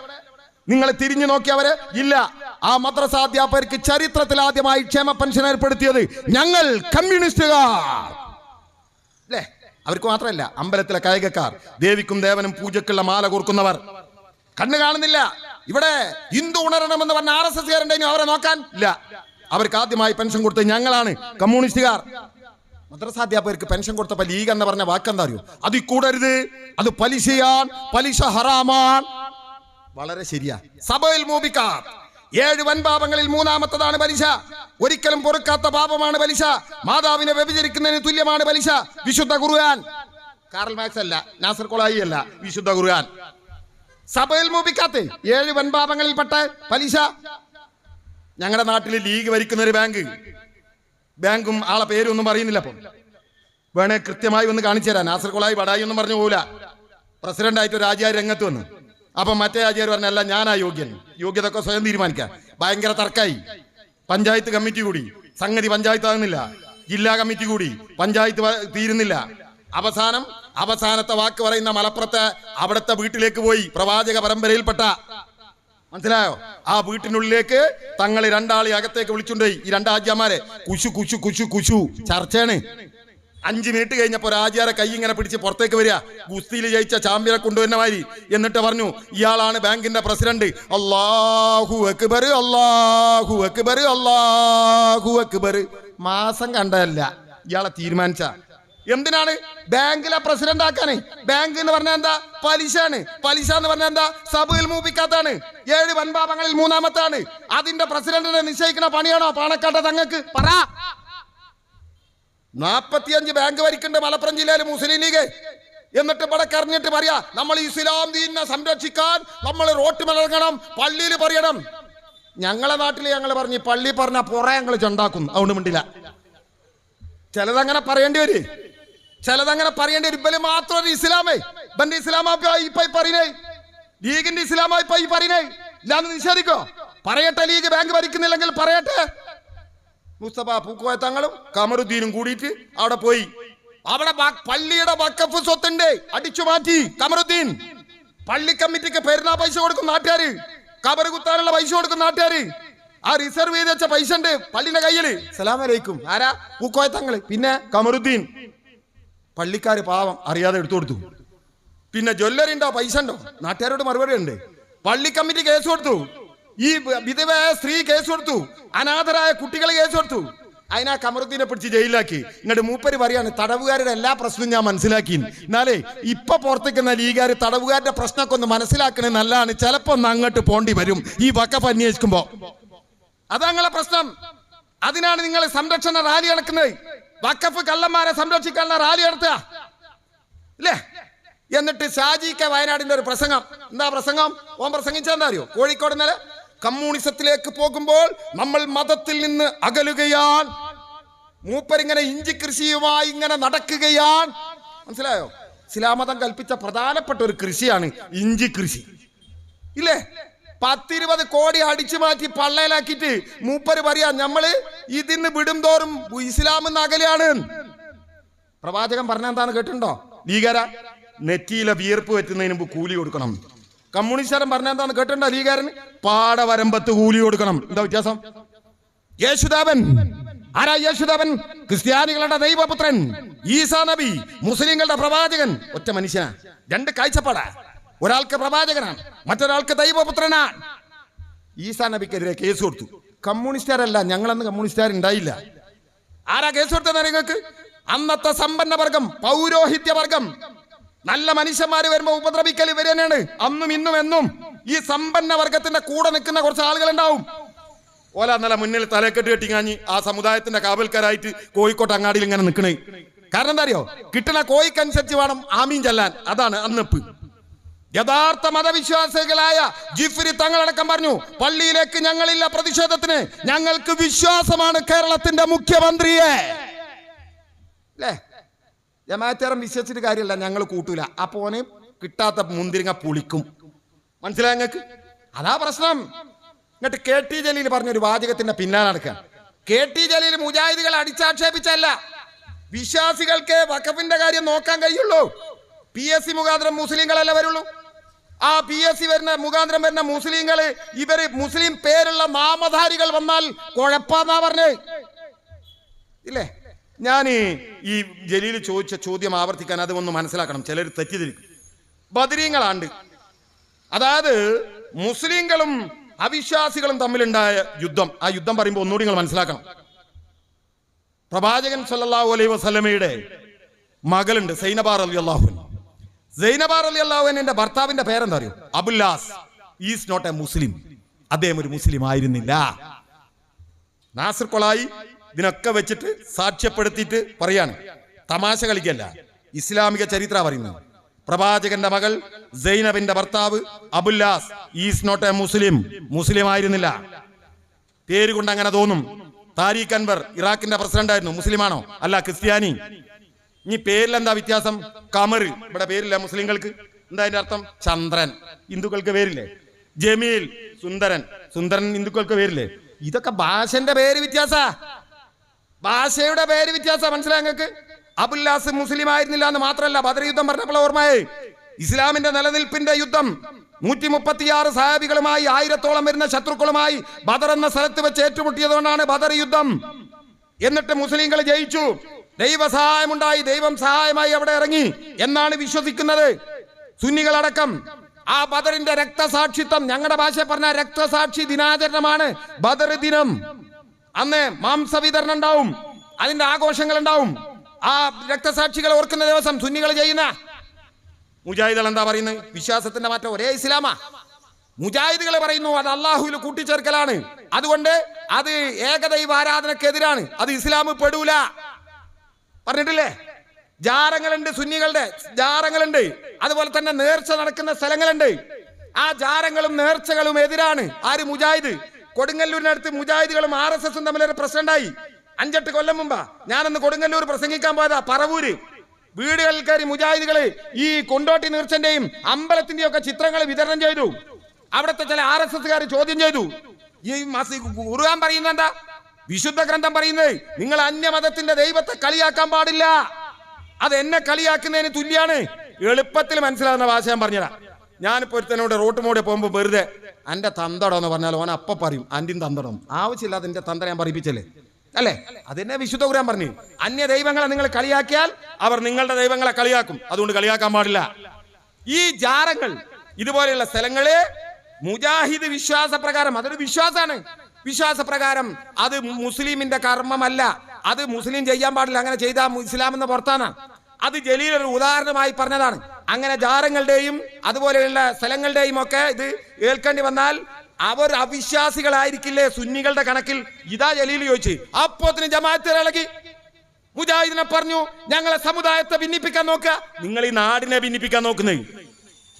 [SPEAKER 2] നിങ്ങൾ തിരിഞ്ഞു നോക്കിയവര് ഇല്ല. ആ മദ്രസാധ്യാപകർക്ക് ചരിത്രത്തിൽ ആദ്യമായി ക്ഷേമ പെൻഷൻ ഏർപ്പെടുത്തിയത് ഞങ്ങൾ കമ്മ്യൂണിസ്റ്റുകാർ. അല്ലേ അവർക്ക് മാത്രമല്ല അമ്പലത്തിലെ കായികക്കാർ ദേവിക്കും ദേവനും പൂജക്കുള്ള മാല കോർക്കുന്നവർ. കണ്ണു കാണുന്നില്ല. ഇവിടെ ഹിന്ദു ഉണരണമെന്ന് പറഞ്ഞ ആർ എസ് എസ് അവരെ നോക്കാൻ? ഇല്ല. അവർക്ക് ആദ്യമായി പെൻഷൻ കൊടുത്തത് ഞങ്ങളാണ്. കമ്മ്യൂണിസ്റ്റുകാർ. മദ്രസാധ്യാപകർക്ക് പെൻഷൻ കൊടുത്തപ്പോ ലീഗ് എന്ന് പറഞ്ഞ വാക്കെന്താ അറിയോ? അത് കൂടരുത്. അത് പലിശയാൻ പലിശ ഹറാമാൻ. വളരെ ശരിയാ. സഭയിൽ മൂപിക്കാർ ഏഴ് വൻപാപങ്ങളിൽ മൂന്നാമത്തതാണ് പലിശ. ഒരിക്കലും പൊറുക്കാത്ത പാപമാണ് പലിശ. മാതാവിനെ വ്യഭിചരിക്കുന്നതിന് തുല്യമാണ് പലിശ. വിശുദ്ധ ഖുർആൻ. കാറൽ മാക്സ് അല്ല നാസർ കൊളായി അല്ല വിശുദ്ധ ഖുർആൻ. സഭയിൽ മൂപിക്കാത്ത ഏഴ് വൻപാപങ്ങളിൽപ്പെട്ട പലിശ. ഞങ്ങളുടെ നാട്ടിൽ ലീഗ് ഭരിക്കുന്ന ഒരു ബാങ്ക്. ബാങ്കും ആളെ പേരൊന്നും അറിയുന്നില്ല അപ്പം. വേണേ കൃത്യമായി ഒന്ന് കാണിച്ചു തരാൻ ആസർകുളായി കൊളായി വടായി ഒന്നും പറഞ്ഞു പോകില്ല പ്രസിഡന്റായിട്ട് ഒരു ആചാര്യ രംഗത്ത് വന്നു. അപ്പം മറ്റേ ആചാര്യ പറഞ്ഞല്ല ഞാനാ യോഗ്യൻ. യോഗ്യത ഒക്കെ സ്വയം തീരുമാനിക്കാം. ഭയങ്കര തർക്കായി. പഞ്ചായത്ത് കമ്മിറ്റി കൂടി. സംഗതി പഞ്ചായത്ത് ആകുന്നില്ല ജില്ലാ കമ്മിറ്റി കൂടി. പഞ്ചായത്ത് തീരുന്നില്ല. അവസാനം അവസാനത്തെ വാക്ക് പറയുന്ന മലപ്പുറത്തെ അവിടുത്തെ വീട്ടിലേക്ക് പോയി പ്രവാചക പരമ്പരയിൽപ്പെട്ട മനസ്സിലായോ? ആ വീട്ടിനുള്ളിലേക്ക് തങ്ങളെ രണ്ടാളെ അകത്തേക്ക് വിളിച്ചുണ്ടായി ഈ രണ്ടാജ്യമാരെ കുശു കുശു കുശു കുശു. ചർച്ചയാണ്. അഞ്ച് മിനിറ്റ് കഴിഞ്ഞപ്പോ രാജാരെ കൈ ഇങ്ങനെ പിടിച്ച് പുറത്തേക്ക് വരിക. ഗുസ്തിയിൽ ജയിച്ച ചാമ്പ്യനെ കൊണ്ടുവരുന്ന മാതിരി. എന്നിട്ട് പറഞ്ഞു ഇയാളാണ് ബാങ്കിന്റെ പ്രസിഡന്റ്. അള്ളാഹു അക്ബർ അള്ളാഹു അക്ബർ അള്ളാഹു അക്ബർ. മാസം കണ്ടതല്ല. ഇയാളെ തീരുമാനിച്ച. എന്തിനാണ്? ബാങ്കിലെ പ്രസിഡന്റ് ആക്കാന്. ബാങ്ക് എന്ന് പറഞ്ഞാൽ എന്താ? പലിശയാണ്. പലിശ എന്ന് പറഞ്ഞാൽ എന്താ? സഭയിൽ മൂപ്പിക്കാത്താണ് ഏഴ് വൻപാപങ്ങളിൽ മൂന്നാമത്താണ്. അതിന്റെ പ്രസിഡന്റിനെ നിശ്ചയിക്കുന്ന പണിയാണോ പാണക്കാട്ടെ തങ്ങൾക്ക്? പറ. നാപ്പത്തിയഞ്ച് ബാങ്ക് വരിക്കുന്നുണ്ട് മലപ്പുറം ജില്ലയിലെ മുസ്ലിം ലീഗ്. എന്നിട്ട് ഇവിടെ കറിഞ്ഞിട്ട് പറയാ നമ്മൾ ഇസ്ലാം ദീനിനെ സംരക്ഷിക്കാൻ നമ്മൾ റോട്ട് മലങ്ങണം പള്ളിയിൽ പറയണം. ഞങ്ങളെ നാട്ടിൽ ഞങ്ങൾ പറഞ്ഞു പള്ളി പറഞ്ഞ പുറ ഞങ്ങൾ ചണ്ടാക്കും അതുകൊണ്ട് മിണ്ടില്ല. ചിലതങ്ങനെ പറയേണ്ടി വരും. ചിലതങ്ങനെ പറയേണ്ടി ഒരു ബലി മാത്രം ഇസ്ലാമേ. ബന്റെ ഇസ്ലാമാ പറയണേ. ലീഗിന്റെ ഇസ്ലാമായി പോയി പറയണേ. ഞാൻ ഇല്ലാന്ന് നിഷേധിക്കോ? പറയട്ടെ ലീഗ് ബാങ്ക് ഭരിക്കുന്നില്ലെങ്കിൽ പറയട്ടെ. മുസ്തഫ പൂക്കോയ തങ്ങളും കമറുദ്ദീനും കൂടിയിട്ട് അവിടെ പോയി. അവിടെ പള്ളിയുടെ വക്കഫ് സ്വത്തുണ്ട് അടിച്ചു മാറ്റി കമറുദ്ദീൻ. പള്ളി കമ്മിറ്റിക്ക് പെരുന്നാ പൈസ കൊടുക്കും നാട്ടുകാര്. കബറ് കുത്താനുള്ള പൈസ കൊടുക്കും നാട്ടുകാര്. ആ റിസർവ് ചെയ്ത് വെച്ച പൈസ ഉണ്ട് പള്ളിന്റെ കയ്യിൽ. സലാമലൈക്കും ആരാ? പൂക്കോയ തങ്ങൾ. പിന്നെ കമറുദ്ദീൻ. പള്ളിക്കാര് പാവം അറിയാതെ എടുത്തു കൊടുത്തു. പിന്നെ ജ്വല്ലറി ഉണ്ടോ പൈസ ഉണ്ടോ? നാട്ടുകാരോട് മറുപടി ഉണ്ട്. പള്ളി കമ്മിറ്റി കേസ് കൊടുത്തു. ഈ വിധവയായ സ്ത്രീ കേസ് കൊടുത്തു. അനാഥരായ കുട്ടികൾ കേസ് കൊടുത്തു. അതിനാ കമറുദ്ദീനെ പിടിച്ച് ജയിലാക്കി എന്നിട്ട് മൂപ്പര് പറയാണ് തടവുകാരുടെ എല്ലാ പ്രശ്നവും ഞാൻ മനസ്സിലാക്കി. എന്നാലേ ഇപ്പൊ പുറത്തേക്കുന്ന ലീഗുകാർ തടവുകാരുടെ പ്രശ്നമൊക്കെ ഒന്ന് മനസ്സിലാക്കണേ നല്ലതാണ്. ചിലപ്പോ ഒന്ന് അങ്ങോട്ട് പോണ്ടി വരും. ഈ വക്കപ്പ് അന്വേഷിക്കുമ്പോ. അതങ്ങളെ പ്രശ്നം. അതിനാണ് നിങ്ങൾ സംരക്ഷണ റാലി നടക്കുന്നത് വക്കഫ് കള്ളന്മാരെ സംരക്ഷിക്കാനുള്ള റാലി നടത്തുക. അല്ലേ എന്നിട്ട് ഷാജി കെ വയനാടിന്റെ ഒരു പ്രസംഗം. എന്താ പ്രസംഗം? ഓൻ പ്രസംഗിച്ചെന്താ അറിയോ? കോഴിക്കോട് ഇന്നലെ കമ്മ്യൂണിസത്തിലേക്ക് പോകുമ്പോൾ നമ്മൾ മതത്തിൽ നിന്ന് അകലുകയാൽ മൂപ്പരിങ്ങനെ ഇഞ്ചി കൃഷിയുമായി ഇങ്ങനെ നടക്കുകയാണ് മനസ്സിലായോ? ഇസ്ലാമതം കൽപ്പിച്ച പ്രധാനപ്പെട്ട ഒരു കൃഷിയാണ് ഇഞ്ചി കൃഷി. ഇല്ലേ? പത്തിരുപത് കോടി അടിച്ചു മാറ്റി പള്ളയിലാക്കിയിട്ട് മൂപ്പര് പറയാ നമ്മൾ ഇതിന്ന് വിടും തോറും ഇസ്ലാം അകലെയാണ് പ്രവാചകൻ പറഞ്ഞ എന്താണ് കേട്ടിട്ടുണ്ടോ? ലീഗര നെറ്റിയിലെ വിയർപ്പ് പറ്റുന്നതിന് മുമ്പ് കൂലി കൊടുക്കണം. കമ്മ്യൂണിസ്റ്റുകാരൻ പറഞ്ഞ എന്താണ് കേട്ടിട്ടുണ്ടോ ലീഗാരൻ? പാടവരമ്പത്ത് കൂലി കൊടുക്കണം. എന്താ വ്യത്യാസം? യേശുദാവൻ. ആരാ യേശുദാവൻ? ക്രിസ്ത്യാനികളുടെ ദൈവപുത്രൻ. ഈസാ നബി മുസ്ലിങ്ങളുടെ പ്രവാചകൻ. ഒറ്റ മനുഷ്യനാ. രണ്ട് കാഴ്ചപ്പാടാ. ഒരാൾക്ക് പ്രവാചകനാണ് മറ്റൊരാൾക്ക് ദൈവപുത്രനാണ്. ഈസാ നബിക്കെതിരെ കേസ് കൊടുത്തു. കമ്മ്യൂണിസ്റ്റുകാരല്ല ഞങ്ങളന്ന് കമ്മ്യൂണിസ്റ്റുകാരുണ്ടായില്ല. ആരാ കേസ് കൊടുത്തത് നിങ്ങൾക്ക്? അന്നത്തെ സമ്പന്ന വർഗം പൗരോഹിത്യ വർഗം നല്ല മനുഷ്യന്മാര് വരുമ്പോ ഉപദ്രവിക്കൽ ഇവർ തന്നെയാണ്. അന്നും ഇന്നും എന്നും ഈ സമ്പന്ന വർഗത്തിന്റെ കൂടെ നിൽക്കുന്ന കുറച്ച് ആളുകൾ ഉണ്ടാവും ഓല അന്നലെ മുന്നിൽ തലക്കെട്ട് കെട്ടിങ്ങാഞ്ഞ് ആ സമുദായത്തിന്റെ കാവൽക്കാരായിട്ട് കോഴിക്കോട്ട് അങ്ങാടിയിൽ ഇങ്ങനെ നിൽക്കണേ. കാരണം എന്താ അറിയോ? കിട്ടണ കോഴിക്കനുസരിച്ച് വേണം ആമീൻ ചെല്ലാൻ. അതാണ് അന്നപ്പ്. യഥാർത്ഥ മതവിശ്വാസികളായ ജിഫ്രി തങ്ങളടക്കം പറഞ്ഞു പള്ളിയിലേക്ക് ഞങ്ങളില്ല പ്രതിഷേധത്തിന്. ഞങ്ങൾക്ക് വിശ്വാസമാണ് കേരളത്തിന്റെ മുഖ്യമന്ത്രിയെ. അല്ലേ ജമാരം വിശ്വസിച്ചിട്ട് കാര്യമല്ല ഞങ്ങൾ കൂട്ടൂല. അപ്പോന് കിട്ടാത്ത മുന്തിരിങ്ങ പുളിക്കും. മനസ്സിലായ ഞങ്ങൾക്ക് അതാ പ്രശ്നം. എന്നിട്ട് കെ ടി ജലീൽ പറഞ്ഞൊരു വാചകത്തിന്റെ പിന്നാലെ നടക്കുക കെ ടി ജലീൽ മുജാഹിദികൾ അടിച്ചാക്ഷേപിച്ചല്ല വിശ്വാസികൾക്ക് വഖഫിന്റെ കാര്യം നോക്കാൻ കഴിയുള്ളൂ. പി എസ് സി മുഖാന്തരം മുസ്ലിങ്ങളല്ലേ വരുള്ളൂ. ആ പി എസ് സി വരുന്ന മുഖാന്തരം വരുന്ന മുസ്ലിങ്ങൾ ഇവർ മുസ്ലിം പേരുള്ള നാമധാരികൾ വന്നാൽ കുഴപ്പാന്നാ പറഞ്ഞേ. ഇല്ലേ? ഞാൻ ഈ ജലീൽ ചോദിച്ച ചോദ്യം ആവർത്തിക്കാൻ അത് ഒന്ന് മനസ്സിലാക്കണം. ചിലർ തെറ്റിദ്ധരിക്കും. ബദരീങ്ങളാണ്ട്. അതായത് മുസ്ലിങ്ങളും അവിശ്വാസികളും തമ്മിലുണ്ടായ യുദ്ധം. ആ യുദ്ധം പറയുമ്പോൾ ഒന്നുകൂടി നിങ്ങൾ മനസ്സിലാക്കണം. പ്രവാചകൻ സല്ലാഹു അലൈ വസല്ലമയുടെ മകളുണ്ട് സൈനബാർ അലി അള്ളാഹുൻ സൈനബാർ ഭർത്താവിന്റെ പേരെന്താ അറിയോ? അബുല്ലാസ്. ഈസ് നോട്ട് എ മുസ്ലിം അദ്ദേഹം ഒരു മുസ്ലിം ആയിരുന്നില്ല. നാസിർ കൊളായി ഇതിനൊക്കെ വെച്ചിട്ട് സാക്ഷ്യപ്പെടുത്തിയിട്ട് പറയാണ്. തമാശ കളിക്കല്ല. ഇസ്ലാമിക ചരിത്ര പറയുന്നത്. പ്രവാചകന്റെ മകൾ സൈനബിന്റെ ഭർത്താവ് അബുല്ലാസ്. ഈസ് നോട്ട് എ മുസ്ലിം മുസ്ലിം ആയിരുന്നില്ല. പേര് കൊണ്ട് അങ്ങനെ തോന്നും. താരിഖ് അൻവർ ഇറാഖിന്റെ പ്രസിഡന്റ് ആയിരുന്നു മുസ്ലിമാണോ അല്ല ക്രിസ്ത്യാനി. ഇനി പേരിൽ എന്താ വ്യത്യാസം? കമർ ഇവിടെ പേരില്ല മുസ്ലിങ്ങൾക്ക്. എന്താ അതിന്റെ അർത്ഥം? ചന്ദ്രൻ. ഹിന്ദുക്കൾക്ക് പേരില്ലേ? ജമീൽ. സുന്ദരൻ. സുന്ദരൻ ഹിന്ദുക്കൾക്ക് പേരില്ലേ? ഇതൊക്കെ ഭാഷന്റെ പേര് വ്യത്യാസ. ഭാഷയുടെ പേര് വ്യത്യാസ മനസ്സിലായി നിങ്ങൾക്ക്? അബുല്ലാസ് മുസ്ലിം ആയിരുന്നില്ല എന്ന് മാത്രമല്ല ബദർ യുദ്ധം പറഞ്ഞപ്പോൾ ഓർമ്മയെ ഇസ്ലാമിന്റെ നിലനിൽപ്പിന്റെ യുദ്ധം നൂറ്റി മുപ്പത്തിയാറ് സഹാബികളുമായി ആയിരത്തോളം വരുന്ന ശത്രുക്കളുമായി ബദർ എന്ന സ്ഥലത്ത് വെച്ച് ഏറ്റുമുട്ടിയതുകൊണ്ടാണ് ബദർ യുദ്ധം. എന്നിട്ട് മുസ്ലിങ്ങൾ ജയിച്ചു. ദൈവ സഹായമുണ്ടായി ദൈവം സഹായമായി അവിടെ ഇറങ്ങി എന്നാണ് വിശ്വസിക്കുന്നത്. സുന്നികളടക്കം ആ ബദറിന്റെ രക്തസാക്ഷിത്വം ഞങ്ങളുടെ ഭാഷ പറഞ്ഞ രക്തസാക്ഷി ദിനാചരണമാണ് ബദർ ദിനം. അന്ന് മാംസ വിതരണം ഉണ്ടാവും അതിന്റെ ആഘോഷങ്ങൾ ഉണ്ടാവും. ആ രക്തസാക്ഷികൾ ഓർക്കുന്ന ദിവസം സുന്നികൾ ചെയ്യുന്ന മുജാഹിദുകൾ എന്താ പറയുന്നത്? വിശ്വാസത്തിന്റെ മാറ്റം ഒരേ ഇസ്ലാമാ. മുജാഹിദുകൾ പറയുന്നു അത് അള്ളാഹുവിൽ കൂട്ടിച്ചേർക്കലാണ്. അതുകൊണ്ട് അത് ഏകദൈവ ആരാധനക്കെതിരാണ്. അത് ഇസ്ലാം പെടൂല. പറഞ്ഞിട്ടില്ലേ ജാരങ്ങളുണ്ട് സുന്നികളുടെ ജാരങ്ങളുണ്ട്. അതുപോലെ തന്നെ നേർച്ച നടക്കുന്ന സ്ഥലങ്ങളുണ്ട്. ആ ജാരങ്ങളും നേർച്ചകളും എതിരാണ്. ആര്? മുജാഹിദ്. കൊടുങ്ങല്ലൂരിനടുത്ത് മുജാഹിദുകളും ആർ എസ് എസും തമ്മിലൊരു പ്രശ്നമുണ്ടായി. അഞ്ചെട്ട് കൊല്ലം മുമ്പാ ഞാനന്ന് കൊടുങ്ങല്ലൂർ പ്രസംഗിക്കാൻ പോയതാ പറവൂര്. വീടുകളിൽ കയറി മുജാഹിദുകൾ ഈ കൊണ്ടോട്ടി നീർച്ചന്റെയും അമ്പലത്തിന്റെയും ഒക്കെ ചിത്രങ്ങൾ വിതരണം ചെയ്തു. അവിടുത്തെ ചില ആർ എസ് എസ്കാർ ചോദ്യം ചെയ്തു. ഈ മാസം ഉറുകാൻ പറയുന്നത് എന്താ? വിശുദ്ധ ഗ്രന്ഥം പറയുന്നത് നിങ്ങൾ അന്യമതത്തിന്റെ ദൈവത്തെ കളിയാക്കാൻ പാടില്ല. അത് എന്നെ കളിയാക്കുന്നതിന് തുല്യാണ്. എളുപ്പത്തിൽ മനസ്സിലാകുന്ന ഭാഷ ഞാൻ പറഞ്ഞതാ ഞാനിപ്പോ ഒരുത്തനോട് റോട്ട് മോടെ പോകുമ്പോൾ വെറുതെ എന്റെ തന്തടം എന്ന് പറഞ്ഞാൽ ഓൻ അപ്പ പറയും അന്റിൻ തന്തടം ആവശ്യമില്ലാതെ എന്റെ തന്ത ഞാൻ പറയിപ്പിച്ചല്ലേ? അല്ലേ? അതെന്നെ വിശുദ്ധ കുരാൻ പറഞ്ഞു. അന്യ ദൈവങ്ങളെ നിങ്ങൾ കളിയാക്കിയാൽ അവർ നിങ്ങളുടെ ദൈവങ്ങളെ കളിയാക്കും. അതുകൊണ്ട് കളിയാക്കാൻ പാടില്ല. ഈ ജാരങ്ങൾ ഇതുപോലെയുള്ള സ്ഥലങ്ങൾ മുജാഹിദ് വിശ്വാസ പ്രകാരം അതൊരു വിശ്വാസമാണ്.
[SPEAKER 1] വിശ്വാസപ്രകാരം അത് മുസ്ലിമിന്റെ കർമ്മമല്ല. അത് മുസ്ലിം ചെയ്യാൻ പാടില്ല. അങ്ങനെ ചെയ്താൽ ഇസ്ലാം എന്ന പുറത്താണ്. അത് ജലീൽ ഒരു ഉദാഹരണമായി പറഞ്ഞതാണ്. അങ്ങനെ ജാറങ്ങളുടെയും അതുപോലെയുള്ള സ്ഥലങ്ങളുടെയും ഒക്കെ ഇത് ഏൽക്കേണ്ടി വന്നാൽ അവർ അവിശ്വാസികളായിരിക്കില്ലേ സുന്നികളുടെ കണക്കിൽ? ഇതാ ജലീൽ ചോദിച്ചു. അപ്പോത്തിന് ജമാഅത്ത് ഇളകി മുജാഹിദിനെ പറഞ്ഞു ഞങ്ങളെ സമുദായത്തെ ഭിന്നിപ്പിക്കാൻ നോക്കുക. നിങ്ങൾ ഈ നാടിനെ ഭിന്നിപ്പിക്കാൻ നോക്കുന്നത്.